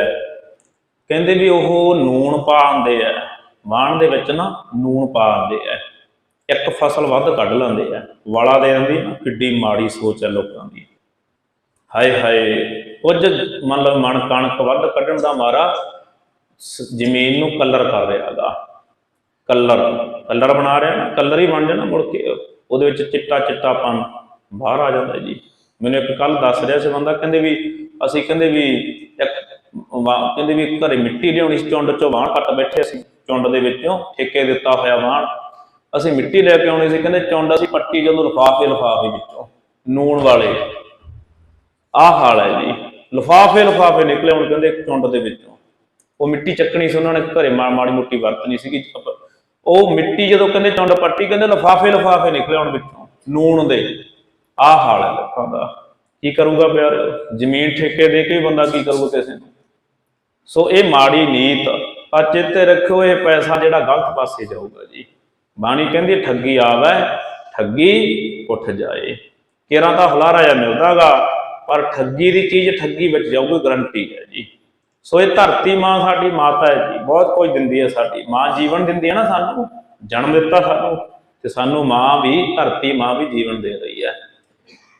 ਕਹਿੰਦੇ ਵੀ ਉਹ ਨੂਣ ਪਾ ਪਾਉਂਦੇ ਆ। ਵਾਣ ਦੇ ਵਿੱਚ ਨਾ ਨੂਣ ਪਾ ਪਾਉਂਦੇ ਆ। ਇੱਕ ਫਸਲ ਵੱਧ ਕੱਢ ਲੈਂਦੇ ਆ। ਵਾਲਾ ਦੇ ਦਿੰਦੀ ਨਾ, ਕਿੱਡੀ ਮਾੜੀ ਸੋਚ ਹੈ ਲੋਕਾਂ ਦੀ। ਹਾਏ ਹਾਏ ਕੁਝ ਮੰਨ ਲਓ ਮਣ ਕਣਕ ਵੱਧ ਕੱਢਣ ਦਾ ਮਾਰਾ ਜ਼ਮੀਨ ਨੂੰ ਕਲਰ ਕਰ ਰਿਹਾਗਾ ਕਲਰ ਕਲਰ ਬਣਾ ਰਿਹਾ ਨਾ, ਕਲਰ ਹੀ ਬਣ ਜਾਣਾ ਮੁੜ ਕੇ। ਉਹਦੇ ਵਿੱਚ ਚਿੱਟਾ ਚਿੱਟਾਪਨ ਬਾਹਰ ਆ ਜਾਂਦਾ ਜੀ। ਮੈਨੂੰ ਇੱਕ ਕੱਲ ਦੱਸ ਰਿਹਾ ਸੀ ਬੰਦਾ, ਕਹਿੰਦੇ ਵੀ ਅਸੀਂ ਕਹਿੰਦੇ ਵੀ ਇੱਕ ਕਹਿੰਦੇ ਵੀ ਘਰੇ ਮਿੱਟੀ ਲਿਆਉਣੀ ਸੀ, ਚੁੰਡ ਚੋਂ ਵਾਹਣ ਪੱਟ ਬੈਠੇ ਸੀ ਚੁੰਡ ਦੇ ਵਿੱਚੋਂ ਠੇਕੇ ਦਿੱਤਾ ਹੋਇਆ ਵਾਹਣ। ਅਸੀਂ ਮਿੱਟੀ ਲੈ ਕੇ ਆਉਣੀ ਸੀ, ਕਹਿੰਦੇ ਚੁੰਡ ਅਸੀਂ ਪੱਟੀ ਜਦੋਂ ਲਿਫਾਫੇ, ਲਫ਼ਾਫੇ ਵਿੱਚੋਂ, ਨੂਣ ਵਾਲੇ। ਆਹ ਹਾਲ ਹੈ ਜੀ। ਲਿਫਾਫੇ ਲਿਫਾਫੇ ਨਿਕਲੇ ਹੁਣ ਕਹਿੰਦੇ ਚੁੰਡ ਦੇ ਵਿੱਚੋਂ। ਉਹ ਮਿੱਟੀ ਚੱਕਣੀ ਸੀ ਉਹਨਾਂ ਨੇ ਘਰੇ ਮਾੜੀ ਮੋਟੀ ਵਰਤਣੀ ਸੀਗੀ। ਉਹ ਮਿੱਟੀ ਜਦੋਂ ਕਹਿੰਦੇ ਚੁੰਡ ਪੱਟੀ ਕਹਿੰਦੇ ਲਿਫਾਫੇ ਲਿਫਾਫੇ ਨਿਕਲੇ ਹੁਣ ਵਿੱਚੋਂ ਨੂਣ ਦੇ। ਆਹ ਹਾਲ ਹੈ ਲੋਕਾਂ ਦਾ। ਕੀ ਕਰੂਗਾ ਪਿਆਰ? ਜ਼ਮੀਨ ਠੇਕੇ ਦੇ ਕੇ ਬੰਦਾ ਕੀ ਕਰੂਗਾ ਕਿਸੇ ਨੂੰ? ਸੋ ਇਹ ਮਾੜੀ ਨੀਤ ਆ ਚਿੱਤੇ ਰੱਖੋ ਇਹ ਪੈਸਾ ਜਿਹੜਾ ਗਲਤ ਪਾਸੇ ਜਾਊਗਾ ਜੀ। ਬਾਣੀ ਕਹਿੰਦੀ ਹੈ, ਠੱਗੀ ਆਵੇ ਠੱਗੀ ਉੱਠ ਜਾਏ। ਕਿਰਾਂ ਤਾਂ ਹਲਾਰਾ ਜਾਂ ਮਿਲਦਾਗਾ ਪਰ ਠੱਗੀ ਦੀ ਚੀਜ਼ ਠੱਗੀ ਵਿੱਚ ਜਾਊਗੀ ਗਰੰਟੀ ਹੈ ਜੀ। ਸੋ ਇਹ ਧਰਤੀ ਮਾਂ ਸਾਡੀ ਮਾਤਾ ਹੈ ਜੀ, ਬਹੁਤ ਕੁਝ ਦਿੰਦੀ ਹੈ ਸਾਡੀ। ਮਾਂ ਜੀਵਨ ਦਿੰਦੀ ਹੈ ਨਾ ਸਾਨੂੰ, ਜਨਮ ਦਿੱਤਾ ਸਾਨੂੰ, ਤੇ ਸਾਨੂੰ ਮਾਂ ਵੀ, ਧਰਤੀ ਮਾਂ ਵੀ ਜੀਵਨ ਦੇ ਰਹੀ ਹੈ।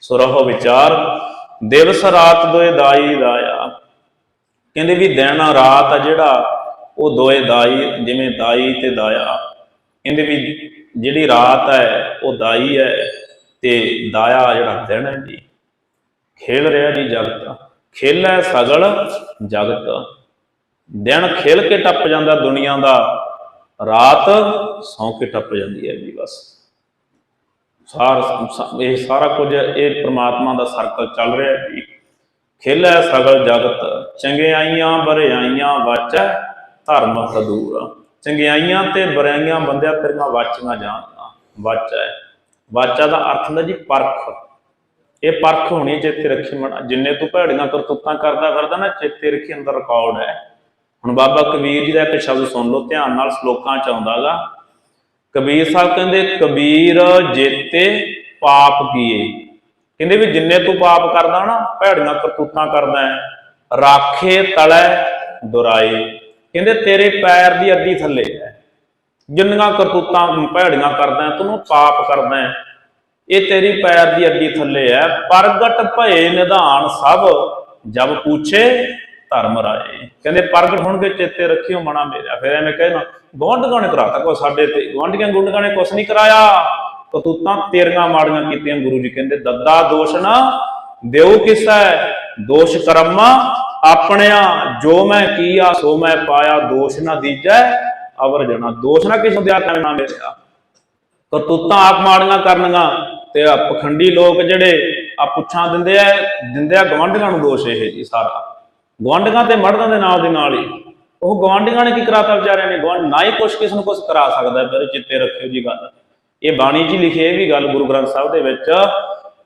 ਸੋ ਰਹੋ ਵਿਚਾਰ, ਦਿਵਸ ਰਾਤ ਦੋਏ ਦਾਈ ਦਾਇਆ ਕਹਿੰਦੇ ਵੀ ਦਿਨ ਰਾਤ ਆ ਜਿਹੜਾ, ਉਹ ਦੋਏ ਦਾਈ, ਜਿਵੇਂ ਦਾਈ ਤੇ ਦਾਇਆ। ਕਹਿੰਦੇ ਵੀ ਜਿਹੜੀ ਰਾਤ ਹੈ, ਉਹ ਦਾਈ ਹੈ ਤੇ ਦਾਇਆ ਜਿਹੜਾ ਦਿਨ ਹੈ ਜੀ। ਖੇਲ ਰਿਹਾ ਜੀ ਜਗਤ। ਖੇਲੈ ਸਗਲ ਜਗਤ। ਦਿਨ ਖੇਲ ਕੇ ਟੱਪ ਜਾਂਦਾ ਦੁਨੀਆ ਦਾ। ਰਾਤ ਸੌਂ ਕੇ ਟੱਪ ਜਾਂਦੀ ਹੈ ਜੀ ਬਸ। ਸਾਰ ਇਹ ਸਾਰਾ ਕੁਝ ਇਹ ਪ੍ਰਮਾਤਮਾ ਦਾ ਸਰਕਲ ਚੱਲ ਰਿਹਾ ਹੈ ਜੀ। ਖੇਲੈ ਸਗਲ ਜਗਤ। ਚੰਗਿਆਈਆਂ ਬਰਿਆਈਆਂ ਵਾਚੈ ਧਰਮ ਹਦੂਰ ਚੰਗਿਆਈਆਂ ਤੇ ਬਰਿਆਈਆਂ ਬੰਦਿਆ ਤੇਰੀਆਂ ਵਾਚੀਆਂ ਜਾਣਦਾ ਵਾਚਾ ਹੈ। ਵਾਚਾ ਦਾ ਅਰਥ ਹੁੰਦਾ ਜੀ ਪਰਖ। ਇਹ ਪਰਖ ਹੋਣੀ ਚੇਤੇ ਰੱਖੀ ਮਣਾ ਜਿੰਨੇ ਤੂੰ ਭੈੜੀਆਂ ਕਰਤੂਤਾਂ ਕਰਦਾ ਫਿਰਦਾ ਨਾ ਚੇਤੇ ਰੱਖੀ ਅੰਦਰ ਰਿਕਾਰਡ ਹੈ। ਹੁਣ ਬਾਬਾ ਕਬੀਰ ਜੀ ਦਾ ਇੱਕ ਸ਼ਬਦ ਸੁਣ ਲਓ ਧਿਆਨ ਨਾਲ ਸ਼ਲੋਕਾਂ ਚ ਆਉਂਦਾਗਾ। ਕਬੀਰ ਸਾਹਿਬ ਕਹਿੰਦੇ ਕਬੀਰ ਜੇਤੇ ਪਾਪ ਕੀਏ। ਕਹਿੰਦੇ ਵੀ ਜਿੰਨੇ ਤੂੰ ਪਾਪ ਕਰਦਾ ਨਾ ਭੈੜੀਆਂ ਕਰਤੂਤਾਂ ਕਰਦਾ ਹੈ। ਰਾਖੇ ਤਲੈ ਦੁਰਾਏ। ਕਹਿੰਦੇ ਤੇਰੇ ਪੈਰ ਦੀ ਅੱਡੀ ਥੱਲੇ ਹੈ। ਜਿੰਨੀਆਂ ਕਰਤੂਤਾਂ ਭੈੜੀਆਂ ਕਰਦਾ ਤੂੰ ਪਾਪ ਕਰਦਾ ਹੈ, ਇਹ ਤੇਰੀ ਪੈਰ ਦੀ ਅੱਡੀ ਥੱਲੇ ਹੈ। ਪ੍ਰਗਟ ਭਏ ਨਿਧਾਨ ਸਭ, ਜਬ ਪੁੱਛੇ ਧਰਮ ਰਾਏ। ਕਹਿੰਦੇ, ਪ੍ਰਗਟ ਹੋਣਗੇ ਚੇਤੇ ਰੱਖਿਓ ਮਨਾ ਮੇਰਾ। ਫਿਰ ਐਵੇਂ ਕਹਿਣਾ ਗਵਾਂਢੀਆਂ ਨੇ ਕਰਾਤਾ ਕੋ ਸਾਡੇ ਤੇ। ਗਵਾਂਢੀਆਂ ਗੁੰਡਾਂ ਨੇ ਕੁਛ ਨਹੀਂ ਕਰਾਇਆ। ਕਤੂਤਾਂ ਤੇਰੀਆਂ ਮਾੜੀਆਂ ਕੀਤੀਆਂ ਗੁਰੂ ਜੀ ਕਹਿੰਦੇ, ਦੱਦਾ ਦੋਸ਼ ਨਾ ਦਿਓ ਕਿਸੈ। ਦੋਸ਼ ਕਰਮਾ ਆਪਣਿਆ, ਜੋ ਮੈਂ ਕੀਆ, ਸੋ ਮੈਂ ਪਾਇਆ। ਦੋਸ਼ ਨਾ ਦੀਜੈ ਅਵਰ ਜਣਾ ਦੋਸ਼ ਨਾ ਕਿਸ ਦਿਆ ਕਰਨਾ ਮੇਰਾ ਕਰਤੂਤਾਂ ਆਪ ਮਾੜੀਆਂ ਕਰਨੀਆਂ ਤੇ ਆ ਪਖੰਡੀ ਲੋਕ ਜਿਹੜੇ ਆ ਪੁੱਛਾਂ ਦਿੰਦੇ ਆ ਦਿੰਦੇ ਆ ਗਵਾਂਢੀਆਂ ਨੂੰ ਦੋਸ਼ ਇਹ ਜੀ ਸਾਰਾ। ਗਵਾਂਢੀਆਂ ਤੇ ਮਰਦਾਂ ਦੇ ਨਾਲ ਦੇ ਨਾਲ ਹੀ। ਉਹ ਗਵਾਂਢੀਆਂ ਨੇ ਕੀ ਕਰਾਤਾ ਵਿਚਾਰਿਆਂ ਨੇ? ਗਵਾਂਢ ਨਾ ਹੀ ਕੁਛ ਕਿਸ ਨੂੰ ਕੁਛ ਕਰਾ ਸਕਦਾ ਫਿਰ ਚਿੱਤੇ ਰੱਖਿਓ ਜੀ ਗੱਲ। ਇਹ ਬਾਣੀ 'ਚ ਲਿਖੀ ਇਹ ਵੀ ਗੱਲ ਗੁਰੂ ਗ੍ਰੰਥ ਸਾਹਿਬ ਦੇ ਵਿੱਚ,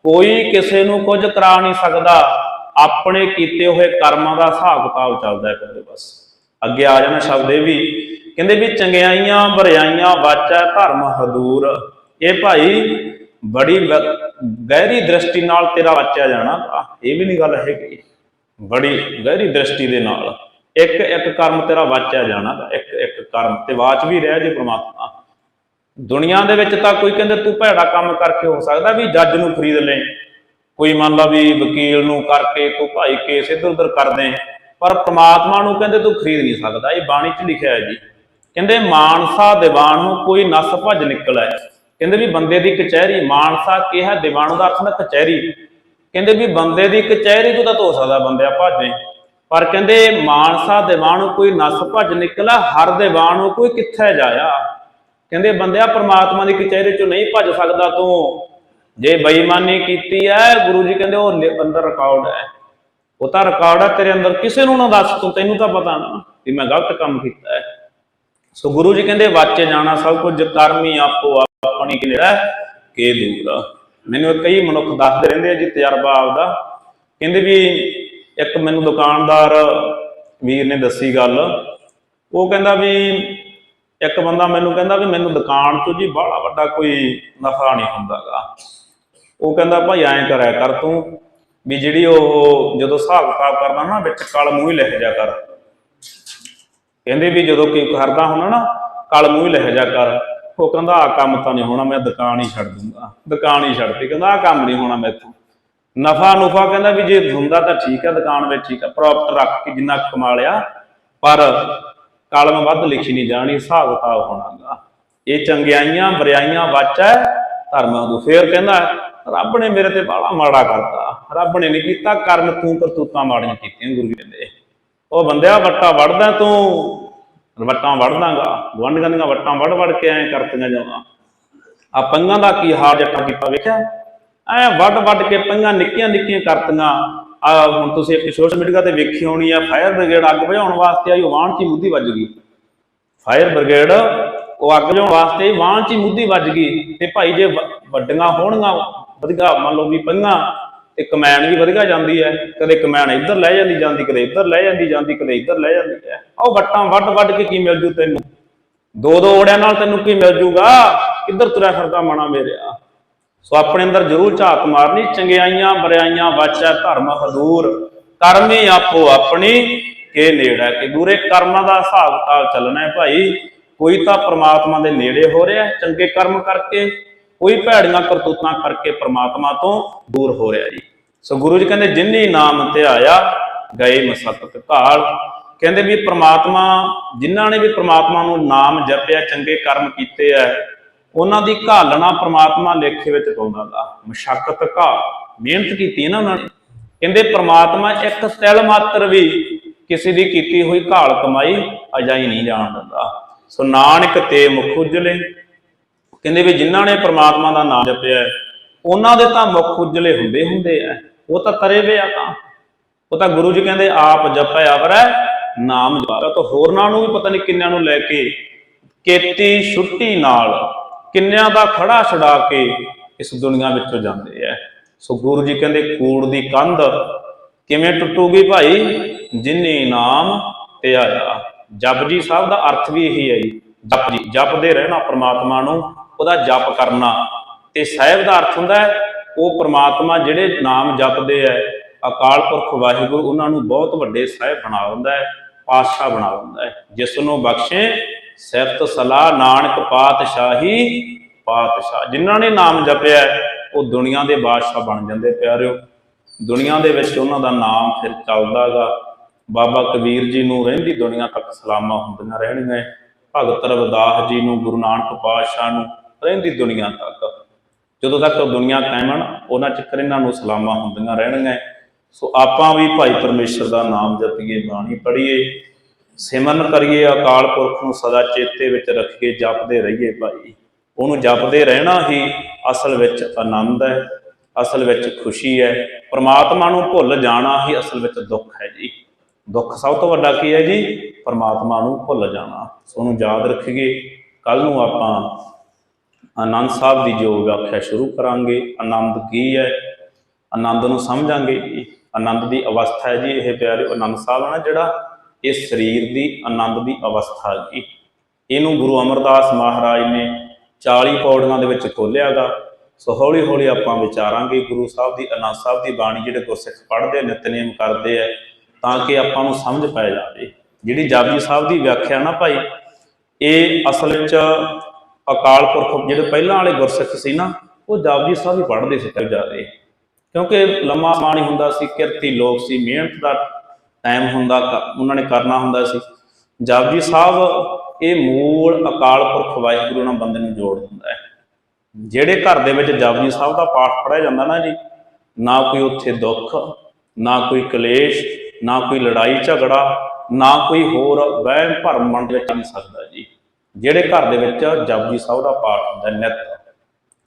ਕੋਈ ਕਿਸੇ ਨੂੰ ਕੁਝ ਕਰਾ ਨਹੀਂ ਸਕਦਾ। ਆਪਣੇ ਕੀਤੇ ਹੋਏ ਕਰਮਾਂ ਦਾ ਹਿਸਾਬ ਕਿਤਾਬ ਚੱਲਦਾ ਹੈ ਕਹਿੰਦੇ ਬਸ। ਅੱਗੇ ਆ ਜਾਣਾ ਸ਼ਬਦ ਇਹ ਵੀ। ਕਹਿੰਦੇ ਵੀ ਚੰਗਿਆਈਆਂ, ਬਰਿਆਈਆਂ ਵਾਚਾ ਧਰਮ ਹਦੂਰ। ਇਹ ਭਾਈ ਬੜੀ ਗਹਿਰੀ ਦ੍ਰਿਸ਼ਟੀ ਨਾਲ ਤੇਰਾ ਵਾਚਿਆ ਜਾਣਾ। ਇਹ ਵੀ ਨਹੀਂ ਗੱਲ ਹੈਗੀ ਬੜੀ ਗਹਿਰੀ ਦ੍ਰਿਸ਼ਟੀ ਦੇ ਨਾਲ ਇੱਕ ਇੱਕ ਕਰਮ ਤੇਰਾ ਵਾਚਿਆ ਜਾਣਾ ਇੱਕ ਇੱਕ ਕਰਮ ਤੇ ਵਾਚ ਵੀ ਰਹਿ ਜੇ ਪ੍ਰਮਾਤਮਾ। ਦੁਨੀਆ ਦੇ ਵਿੱਚ ਤਾਂ ਕੋਈ ਕਹਿੰਦੇ ਤੂੰ ਭੈੜਾ ਕੰਮ ਕਰਕੇ ਹੋ ਸਕਦਾ ਵੀ ਜੱਜ ਨੂੰ ਖਰੀਦ ਲੈ। ਕੋਈ ਮੰਨ ਲਾ ਵੀ ਵਕੀਲ ਨੂੰ ਕਰਕੇ ਤੂੰ ਭਾਈ ਕੇਸ ਇੱਧਰ ਉੱਧਰ ਕਰਦੇ ਪਰ ਪ੍ਰਮਾਤਮਾ ਨੂੰ ਕਹਿੰਦੇ ਤੂੰ ਖਰੀਦ ਨਹੀਂ ਸਕਦਾ। ਇਹ ਬਾਣੀ 'ਚ ਲਿਖਿਆ ਹੈ ਜੀ। ਕਹਿੰਦੇ ਮਾਨਸਾ ਦੀਵਾਨ ਨੂੰ ਕੋਈ ਨਸ ਭੱਜ ਨਿਕਲਿਆ ਕਹਿੰਦੇ ਵੀ ਬੰਦੇ ਦੀ ਕਚਹਿਰੀ, ਮਾਨਸਾ ਕਿਹਾ ਦੀਵਾਨ ਦਾ ਅਰਥ ਹੁੰਦਾ ਕਚਹਿਰੀ। ਕਹਿੰਦੇ ਵੀ ਬੰਦੇ ਦੀ ਕਚਹਿਰੀ ਤੋਂ ਤਾਂ ਧੋ ਸਕਦਾ ਬੰਦਿਆ ਭਾਜੇ ਪਰ ਕਹਿੰਦੇ ਮਾਨਸਾ ਦੀਵਾਨ ਕੋਈ ਨਸ ਭੱਜ ਨਿਕਲਾ, ਹਰ ਦੀਵਾਨ ਕੋਈ ਕਿੱਥੇ ਜਾਇਆ। ਕਹਿੰਦੇ ਬੰਦਿਆ ਪ੍ਰਮਾਤਮਾ ਦੀ ਕਚਹਿਰੀ ਚੋਂ ਨਹੀਂ ਭੱਜ ਸਕਦਾ ਤੂੰ। ਜੇ ਬੇਈਮਾਨੀ ਕੀਤੀ ਹੈ ਗੁਰੂ ਜੀ ਕਹਿੰਦੇ ਉਹ ਅੰਦਰ ਰਿਕਾਰਡ ਹੈ ਉਹ ਤਾਂ ਰਿਕਾਰਡ ਹੈ ਤੇਰੇ ਅੰਦਰ ਕਿਸੇ ਨੂੰ ਨਾ ਦੱਸ ਤੂੰ, ਤੈਨੂੰ ਤਾਂ ਪਤਾ ਨਾ ਵੀ ਮੈਂ ਗਲਤ ਕੰਮ ਕੀਤਾ ਹੈ ਸੋ ਗੁਰੂ ਜੀ ਕਹਿੰਦੇ, ਵਾਚੇ ਜਾਣਾ ਸਭ ਕੁਝ ਕਰਮੀ ਆਪੋ ਆਪਣੀ ਕਿ ਜਿਹੜਾ ਕੇ ਦੂਰ ਮੈਨੂੰ ਕਈ ਮਨੁੱਖ ਦੱਸਦੇ ਰਹਿੰਦੇ ਆ ਜੀ ਤਜਰਬਾ ਆਪਦਾ। ਕਹਿੰਦੇ ਵੀ ਇੱਕ ਮੈਨੂੰ ਦੁਕਾਨਦਾਰ ਵੀਰ ਨੇ ਦੱਸੀ ਗੱਲ। ਉਹ ਕਹਿੰਦਾ ਵੀ ਇੱਕ ਬੰਦਾ ਮੈਨੂੰ ਕਹਿੰਦਾ ਵੀ ਮੈਨੂੰ ਦੁਕਾਨ ਤੋਂ ਜੀ ਬੜਾ ਵੱਡਾ ਕੋਈ ਨਫਾ ਨਹੀਂ ਹੁੰਦਾਗਾ। ਉਹ ਕਹਿੰਦਾ ਭਾਈ ਐਂ ਕਰਿਆ ਕਰ ਤੂੰ ਵੀ ਜਿਹੜੀ ਉਹ ਜਦੋਂ ਹਿਸਾਬ ਕਿਤਾਬ ਕਰਦਾ ਨਾ ਵਿੱਚ ਕਲ ਮੂੰਹ ਹੀ ਲਿਖ ਜਾ ਕਰ। ਕਹਿੰਦੇ ਵੀ ਜਦੋਂ ਕੋਈ ਕਰਦਾ ਹੁੰਦਾ ਨਾ, ਕਲ ਮੂੰਹ ਹੀ ਲਿਖ ਜਾ ਕਰ। ਉਹ ਕਹਿੰਦਾ ਆ ਕੰਮ ਤਾਂ ਨਹੀਂ ਹੋਣਾ, ਮੈਂ ਦੁਕਾਨ ਹੀ ਛੱਡ ਦੂੰਗਾ ਦੁਕਾਨ ਹੀ ਛੱਡਤੀ ਕਹਿੰਦਾ ਆ ਕੰਮ ਨਹੀਂ ਹੋਣਾ ਮੈਥੋਂ। ਨਫਾ ਨੁਫਾ ਕਹਿੰਦਾ ਵੀ ਜੇ ਹੁੰਦਾ ਤਾਂ ਠੀਕ ਹੈ, ਦੁਕਾਨ ਵਿੱਚ ਠੀਕ ਹੈ ਪ੍ਰੋਫਿਟ ਰੱਖ ਕੇ ਜਿੰਨਾ ਕਮਾ ਲਿਆ, ਪਰ ਕਲਮ ਵੱਧ ਲਿਖੀ ਨਹੀਂ ਜਾਣੀ, ਹਿਸਾਬ ਕਿਤਾਬ ਹੋਣਾਗਾ। ਇਹ ਚੰਗਿਆਈਆਂ, ਬਰਿਆਈਆਂ ਵਾਚਾ ਧਰਮਾਂ ਨੂੰ ਫੇਰ ਕਹਿੰਦਾ, ਰੱਬ ਨੇ ਮੇਰੇ ਤੇ ਬਾਹਲਾ ਮਾੜਾ ਕਰਤਾ। ਰੱਬ ਨੇ ਨਹੀਂ ਕੀਤਾ ਕਰਨ ਤੂੰ ਕਰਤੂਤਾਂ ਮਾੜੀਆਂ ਕੀਤੀਆਂ ਗੁਰੂ ਜੀ ਨੇ। ਉਹ ਬੰਦਿਆ, ਵੱਟਾ ਵੜਦਾ ਤੂੰ। ਵੱਟਾਂ ਵੜਦਾਗਾ ਗਵੰਡੀਆਂ ਦੀਆਂ ਵੱਟਾਂ ਵੜ ਵੜ ਕੇ ਐ ਕਰਤੀਆਂ ਜਾਵਾਂ। ਆ ਪੰਗਾਂ ਦਾ ਕੀ ਹਾਲ ਜੱਟਾਂ ਕੀਤਾ ਵੇਖਿਆ? ਐ ਵੱਡ ਵੱਡ ਕੇ ਪੰਗਾਂ ਨਿੱਕੀਆਂ ਨਿੱਕੀਆਂ ਕਰਤੀਆਂ। ਆ ਹੁਣ ਤੁਸੀਂ ਇੱਕ ਸੋਸ਼ਲ ਮੀਡੀਆ ਤੇ ਵੇਖੀ ਹੋਣੀ ਆ ਫਾਇਰ ਬ੍ਰਿਗੇਡ ਅੱਗ ਬੁਝਾਉਣ ਵਾਸਤੇ ਆਈ ਉਹ ਵਾਹਣ 'ਚ ਹੀ ਮੁੱਦੀ ਵੱਜ ਗਈ। ਫਾਇਰ ਬ੍ਰਿਗੇਡ ਉਹ ਅੱਗ ਬੁਝਾਉਣ ਵਾਸਤੇ ਆਈ, ਵਾਹਣ 'ਚ ਹੀ ਮੁੱਦੀ ਵੱਜ ਗਈ। ਤੇ ਭਾਈ ਜੇ ਵੱਡੀਆਂ ਹੋਣਗੀਆਂ ਵਧੀਆ ਮੰਨ ਲਓ ਵੀ ਪੰਗਾਂ ਤੇ ਕਮੈਨ ਵੀ ਵਧੀਆ ਜਾਂਦੀ ਹੈ, ਕਦੇ ਕਮੈਨ ਇੱਧਰ ਲੈ ਜਾਂਦੀ ਜਾਂਦੀ, ਕਦੇ ਇੱਧਰ ਲੈ ਜਾਂਦੀ ਜਾਂਦੀ, ਕਦੇ ਇੱਧਰ ਲੈ ਜਾਂਦੀ ਹੈ। ਆਹ ਵੱਟਾਂ ਵੱਡ ਵੱਡ ਕੇ ਕੀ ਮਿਲ ਜੂ ਤੈਨੂੰ? ਦੋ ਦੋ ਓੜਿਆਂ ਨਾਲ ਤੈਨੂੰ ਕੀ ਮਿਲ ਜੂਗਾ? ਕਿੱਧਰ ਤੁਰਿਆ ਫਿਰਦਾ ਮਾਣਾ ਮੇਰਿਆ ਸੋ ਆਪਣੇ ਅੰਦਰ ਜ਼ਰੂਰ ਝਾਤ ਮਾਰਨੀ, ਚੰਗਿਆਈਆਂ ਬਰਿਆਈਆਂ ਵਾਚਾ ਧਰਮ ਹਦੂਰ ਕਰਮੀ ਆਪੋ ਆਪਣੀ, ਕੇ ਨੇੜਾ ਕਿ ਦੂਰੇ। ਕਰਮਾਂ ਦਾ ਹਿਸਾਬ ਕਿਤਾਬ ਚੱਲਣਾ ਹੈ ਭਾਈ। ਕੋਈ ਤਾਂ ਪ੍ਰਮਾਤਮਾ ਦੇ ਨੇੜੇ ਹੋ ਰਿਹਾ ਚੰਗੇ ਕਰਮ ਕਰਕੇ, ਕੋਈ ਭੈੜੀਆਂ ਕਰਤੂਤਾਂ ਕਰਕੇ ਪ੍ਰਮਾਤਮਾ ਤੋਂ ਦੂਰ ਹੋ ਰਿਹਾ ਜੀ। ਸੋ ਗੁਰੂ ਜੀ ਕਹਿੰਦੇ ਜਿਨ੍ਹਾਂ ਨਾਮ ਧਿਆਇਆ ਗਏ ਮਸਕਤ ਘਾਲ ਕਹਿੰਦੇ ਵੀ ਪ੍ਰਮਾਤਮਾ ਜਿਨ੍ਹਾਂ ਨੇ ਵੀ ਪ੍ਰਮਾਤਮਾ ਨੂੰ ਨਾਮ ਜਪਿਆ ਚੰਗੇ ਕਰਮ ਕੀਤੇ ਐ ਉਹਨਾਂ ਦੀ ਘਾਲਣਾ ਪ੍ਰਮਾਤਮਾ ਲੇਖੇ ਵਿੱਚ ਪਾਉਂਦਾਗਾ ਮਸ਼ਕਤ ਘਾਲ। ਮਿਹਨਤ ਕੀਤੀ ਨਾ ਉਹਨਾਂ ਨੇ। ਕਹਿੰਦੇ ਪ੍ਰਮਾਤਮਾ ਇੱਕ ਤਿਲ ਮਾਤਰ ਵੀ ਕਿਸੇ ਦੀ ਕੀਤੀ ਹੋਈ ਘਾਲ ਕਮਾਈ ਅਜਾਈ ਨਹੀਂ ਜਾਣ ਦਿੰਦਾ। ਸੋ ਨਾਨਕ ਤੇ ਮੁਖ ਉਜਲੇ। ਕਹਿੰਦੇ ਵੀ ਜਿਨ੍ਹਾਂ ਨੇ ਪ੍ਰਮਾਤਮਾ ਦਾ ਨਾਮ ਜਪਿਆ ਹੈ, ਉਹਨਾਂ ਦੇ ਤਾਂ ਮੁਖ ਉਜਲੇ ਹੁੰਦੇ ਹੁੰਦੇ ਆ। ਉਹ ਤਾਂ ਤਰੇ ਵੇ ਆ ਤਾਂ। ਉਹ ਤਾਂ ਗੁਰੂ ਜੀ ਕਹਿੰਦੇ, ਆਪ ਜਪਿਆ ਵਰੈ ਨਾਮ ਜਪਾ। ਤਾਂ ਹੋਰਨਾਂ ਨੂੰ ਵੀ ਪਤਾ ਨਹੀਂ ਕਿੰਨਿਆਂ ਨੂੰ ਲੈ ਕੇ ਕੇਤੀ ਛੁੱਟੀ ਨਾਲ ਕਿੰਨਿਆਂ ਦਾ ਖੜਾ ਛਡਾ ਕੇ ਇਸ ਦੁਨੀਆ ਵਿੱਚੋਂ ਜਾਂਦੇ ਆ। ਸੋ ਗੁਰੂ ਜੀ ਕਹਿੰਦੇ, ਕੂੜ ਦੀ ਕੰਧ ਕਿਵੇਂ ਟੁੱਟੂਗੀ ਭਾਈ? ਜਿਨੇ ਨਾਮ ਤੇ ਆਇਆ ਜਪਜੀ ਸਾਹਿਬ ਦਾ ਅਰਥ ਵੀ ਇਹੀ ਹੈ ਜੀ। ਜਪ ਜੀ, ਜਪਦੇ ਰਹਿਣਾ ਪ੍ਰਮਾਤਮਾ ਨੂੰ, ਉਹਦਾ ਜਪ ਕਰਨਾ। ਤੇ ਸਾਹਿਬ ਦਾ ਅਰਥ ਹੁੰਦਾ ਹੈ, ਉਹ ਪ੍ਰਮਾਤਮਾ ਜਿਹੜੇ ਨਾਮ ਜਪਦੇ ਐ ਅਕਾਲ ਪੁਰਖ ਵਾਹਿਗੁਰੂ, ਉਹਨਾਂ ਨੂੰ ਬਹੁਤ ਵੱਡੇ ਸਾਹਿਬ ਬਣਾ ਦਿੰਦਾ ਹੈ, ਪਾਤਸ਼ਾਹ ਬਣਾ ਦਿੰਦਾ ਹੈ। ਜਿਸ ਨੂੰ ਬਖਸ਼ੇ, ਸਿਫਤ ਸਲਾਹ, ਨਾਨਕ ਪਾਤਸ਼ਾਹੀ ਪਾਤਸ਼ਾਹ। ਜਿਨ੍ਹਾਂ ਨੇ ਨਾਮ ਜਪਿਆ ਉਹ ਦੁਨੀਆ ਦੇ ਬਾਦਸ਼ਾਹ ਬਣ ਜਾਂਦੇ ਪਿਆਰਿਓ। ਦੁਨੀਆ ਦੇ ਵਿੱਚ ਉਹਨਾਂ ਦਾ ਨਾਮ ਫਿਰ ਚੱਲਦਾਗਾ ਬਾਬਾ ਕਬੀਰ ਜੀ ਨੂੰ ਰਹਿੰਦੀ ਦੁਨੀਆ ਤੱਕ ਸਲਾਮਾਂ ਹੁੰਦੀਆਂ ਰਹਿਣਗੀਆਂ ਭਗਤ ਰਵਿਦਾਸ ਜੀ ਨੂੰ, ਗੁਰੂ ਨਾਨਕ ਪਾਤਸ਼ਾਹ ਨੂੰ ਰਹਿੰਦੀ ਦੁਨੀਆ ਤੱਕ। ਜਦੋਂ ਤੱਕ ਦੁਨੀਆ ਕਾਇਮ ਉਹਨਾਂ ਚਿਰ ਇਹਨਾਂ ਨੂੰ ਸਲਾਮਾਂ ਹੁੰਦੀਆਂ ਰਹਿਣਗੀਆਂ। ਸੋ ਆਪਾਂ ਵੀ ਭਾਈ ਪਰਮੇਸ਼ਰ ਦਾ ਨਾਮ ਜਪੀਏ, ਬਾਣੀ ਪੜ੍ਹੀਏ, ਸਿਮਰਨ ਕਰੀਏ, ਅਕਾਲ ਪੁਰਖ ਨੂੰ ਸਦਾ ਚੇਤੇ ਵਿੱਚ ਰੱਖੀਏ, ਜਪਦੇ ਰਹੀਏ ਭਾਈ। ਉਹਨੂੰ ਜਪਦੇ ਰਹਿਣਾ ਹੀ ਅਸਲ ਵਿੱਚ ਆਨੰਦ ਹੈ, ਅਸਲ ਵਿੱਚ ਖੁਸ਼ੀ ਹੈ। ਪ੍ਰਮਾਤਮਾ ਨੂੰ ਭੁੱਲ ਜਾਣਾ ਹੀ ਅਸਲ ਵਿੱਚ ਦੁੱਖ ਹੈ ਜੀ। ਦੁੱਖ ਸਭ ਤੋਂ ਵੱਡਾ ਕੀ ਹੈ ਜੀ? ਪ੍ਰਮਾਤਮਾ ਨੂੰ ਭੁੱਲ ਜਾਣਾ। ਸੋ ਉਹਨੂੰ ਯਾਦ ਰੱਖੀਏ। ਕੱਲ ਨੂੰ ਆਪਾਂ ਆਨੰਦ ਸਾਹਿਬ ਦੀ ਜੋ ਵਿਆਖਿਆ ਸ਼ੁਰੂ ਕਰਾਂਗੇ, ਆਨੰਦ ਕੀ ਹੈ? ਆਨੰਦ ਨੂੰ ਸਮਝਾਂਗੇ। ਆਨੰਦ ਦੀ ਅਵਸਥਾ ਹੈ ਜੀ, ਇਹ ਪਿਆਰੇ ਆਨੰਦ ਸਾਹਿਬ ਹੈ ਨਾ ਜਿਹੜਾ ਇਹ ਸਰੀਰ ਦੀ ਆਨੰਦ ਦੀ ਅਵਸਥਾ ਜੀ। ਇਹਨੂੰ ਗੁਰੂ ਅਮਰਦਾਸ ਮਹਾਰਾਜ ਨੇ 40 ਪੌੜੀਆਂ ਦੇ ਵਿੱਚ ਖੋਲਿਆਗਾ ਸੋ ਹੌਲੀ ਹੌਲੀ ਆਪਾਂ ਵਿਚਾਰਾਂਗੇ ਗੁਰੂ ਸਾਹਿਬ ਦੀ, ਆਨੰਦ ਸਾਹਿਬ ਦੀ ਬਾਣੀ ਜਿਹੜੇ ਗੁਰਸਿੱਖ ਪੜ੍ਹਦੇ, ਨਿਤਨੇਮ ਕਰਦੇ ਆ ਤਾਂ ਕਿ ਆਪਾਂ ਨੂੰ ਸਮਝ ਪੈ ਜਾਵੇ। ਜਿਹੜੀ ਜਾਪਜੀ ਸਾਹਿਬ ਦੀ ਵਿਆਖਿਆ ਨਾ ਭਾਈ, ਇਹ ਅਸਲ ਵਿੱਚ ਅਕਾਲ ਪੁਰਖ ਜਿਹੜੇ ਪਹਿਲਾਂ ਵਾਲੇ ਗੁਰਸਿੱਖ ਸੀ ਨਾ, ਉਹ ਜਾਪਜੀ ਸਾਹਿਬ ਹੀ ਪੜ੍ਹਦੇ ਸੀ ਤੇ ਜ਼ਿਆਦਾ ਕਿਉਂਕਿ ਲੰਮਾ ਸਮਾਂ ਨਹੀਂ ਹੁੰਦਾ ਸੀ, ਕਿਰਤੀ ਲੋਕ ਸੀ, ਮਿਹਨਤ ਦਾ ਟਾਈਮ ਹੁੰਦਾ ਉਹਨਾਂ ਨੇ ਕਰਨਾ ਹੁੰਦਾ ਸੀ। ਜਾਪਜੀ ਸਾਹਿਬ ਇਹ ਮੂਲ ਅਕਾਲ ਪੁਰਖ ਵਾਹਿਗੁਰੂ ਨਾਲ ਬੰਦੇ ਨੂੰ ਜੋੜ ਦਿੰਦਾ ਹੈ। ਜਿਹੜੇ ਘਰ ਦੇ ਵਿੱਚ ਜਪਜੀ ਸਾਹਿਬ ਦਾ ਪਾਠ ਪੜਿਆ ਜਾਂਦਾ ਨਾ ਜੀ, ਨਾ ਕੋਈ ਉੱਥੇ ਦੁੱਖ, ਨਾ ਕੋਈ ਕਲੇਸ਼, ਨਾ ਕੋਈ ਲੜਾਈ ਝਗੜਾ, ਨਾ ਕੋਈ ਹੋਰ ਵਹਿਮ ਭਰਮ ਮਨ ਦੇ ਵਿੱਚ ਨਹੀਂ ਸਕਦਾ ਜੀ। ਜਿਹੜੇ ਘਰ ਦੇ ਵਿੱਚ ਜਪਜੀ ਸਾਹਿਬ ਦਾ ਪਾਠ ਹੁੰਦਾ ਨਿਤ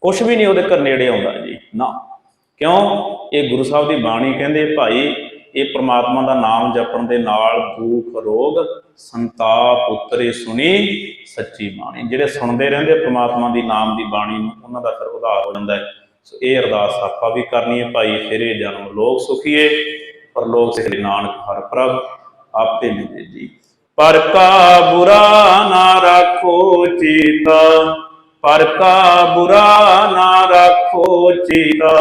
ਕੁਝ ਵੀ ਨਹੀਂ ਉਹਦੇ ਘਰ ਨੇੜੇ ਆਉਂਦਾ ਜੀ, ਨਾ। ਕਿਉਂ? ਇਹ ਗੁਰੂ ਸਾਹਿਬ ਦੀ ਬਾਣੀ ਕਹਿੰਦੇ, ਭਾਈ, ਇਹ ਪ੍ਰਮਾਤਮਾ ਦਾ ਨਾਮ ਜਪਣ ਦੇ ਨਾਲ ਦੁੱਖ, ਰੋਗ, ਸੰਤਾਪ ਉਤਰੇ ਸੁਣੀ ਸੱਚੀ ਬਾਣੀ। ਜਿਹੜੇ ਸੁਣਦੇ ਰਹਿੰਦੇ ਪ੍ਰਮਾਤਮਾ ਦੀ ਨਾਮ ਦੀ ਬਾਣੀ ਨੂੰ, ਉਹਨਾਂ ਦਾ ਫਿਰ ਉਧਾਰ ਹੋ ਜਾਂਦਾ ਹੈ। ਸੋ ਇਹ ਅਰਦਾਸ ਆਪਾਂ ਵੀ ਕਰਨੀ ਹੈ, ਭਾਈ, ਫਿਰੇ ਜਨਮ ਲੋਕ ਸੁਖੀਏ, ਪਰ ਲੋਕ ਸੇ ਨਾਨਕ ਹਰ ਪ੍ਰਭ, ਆਪੇ ਮਿਲੇ ਜੀ। ਪਰ ਕਾ ਬੁਰਾ ਨਾ ਰੱਖੋ ਚੀਤਾ ਪਰ ਕਾ ਬੁਰਾ ਨਾ ਰੱਖੋ ਚੀਤਾ।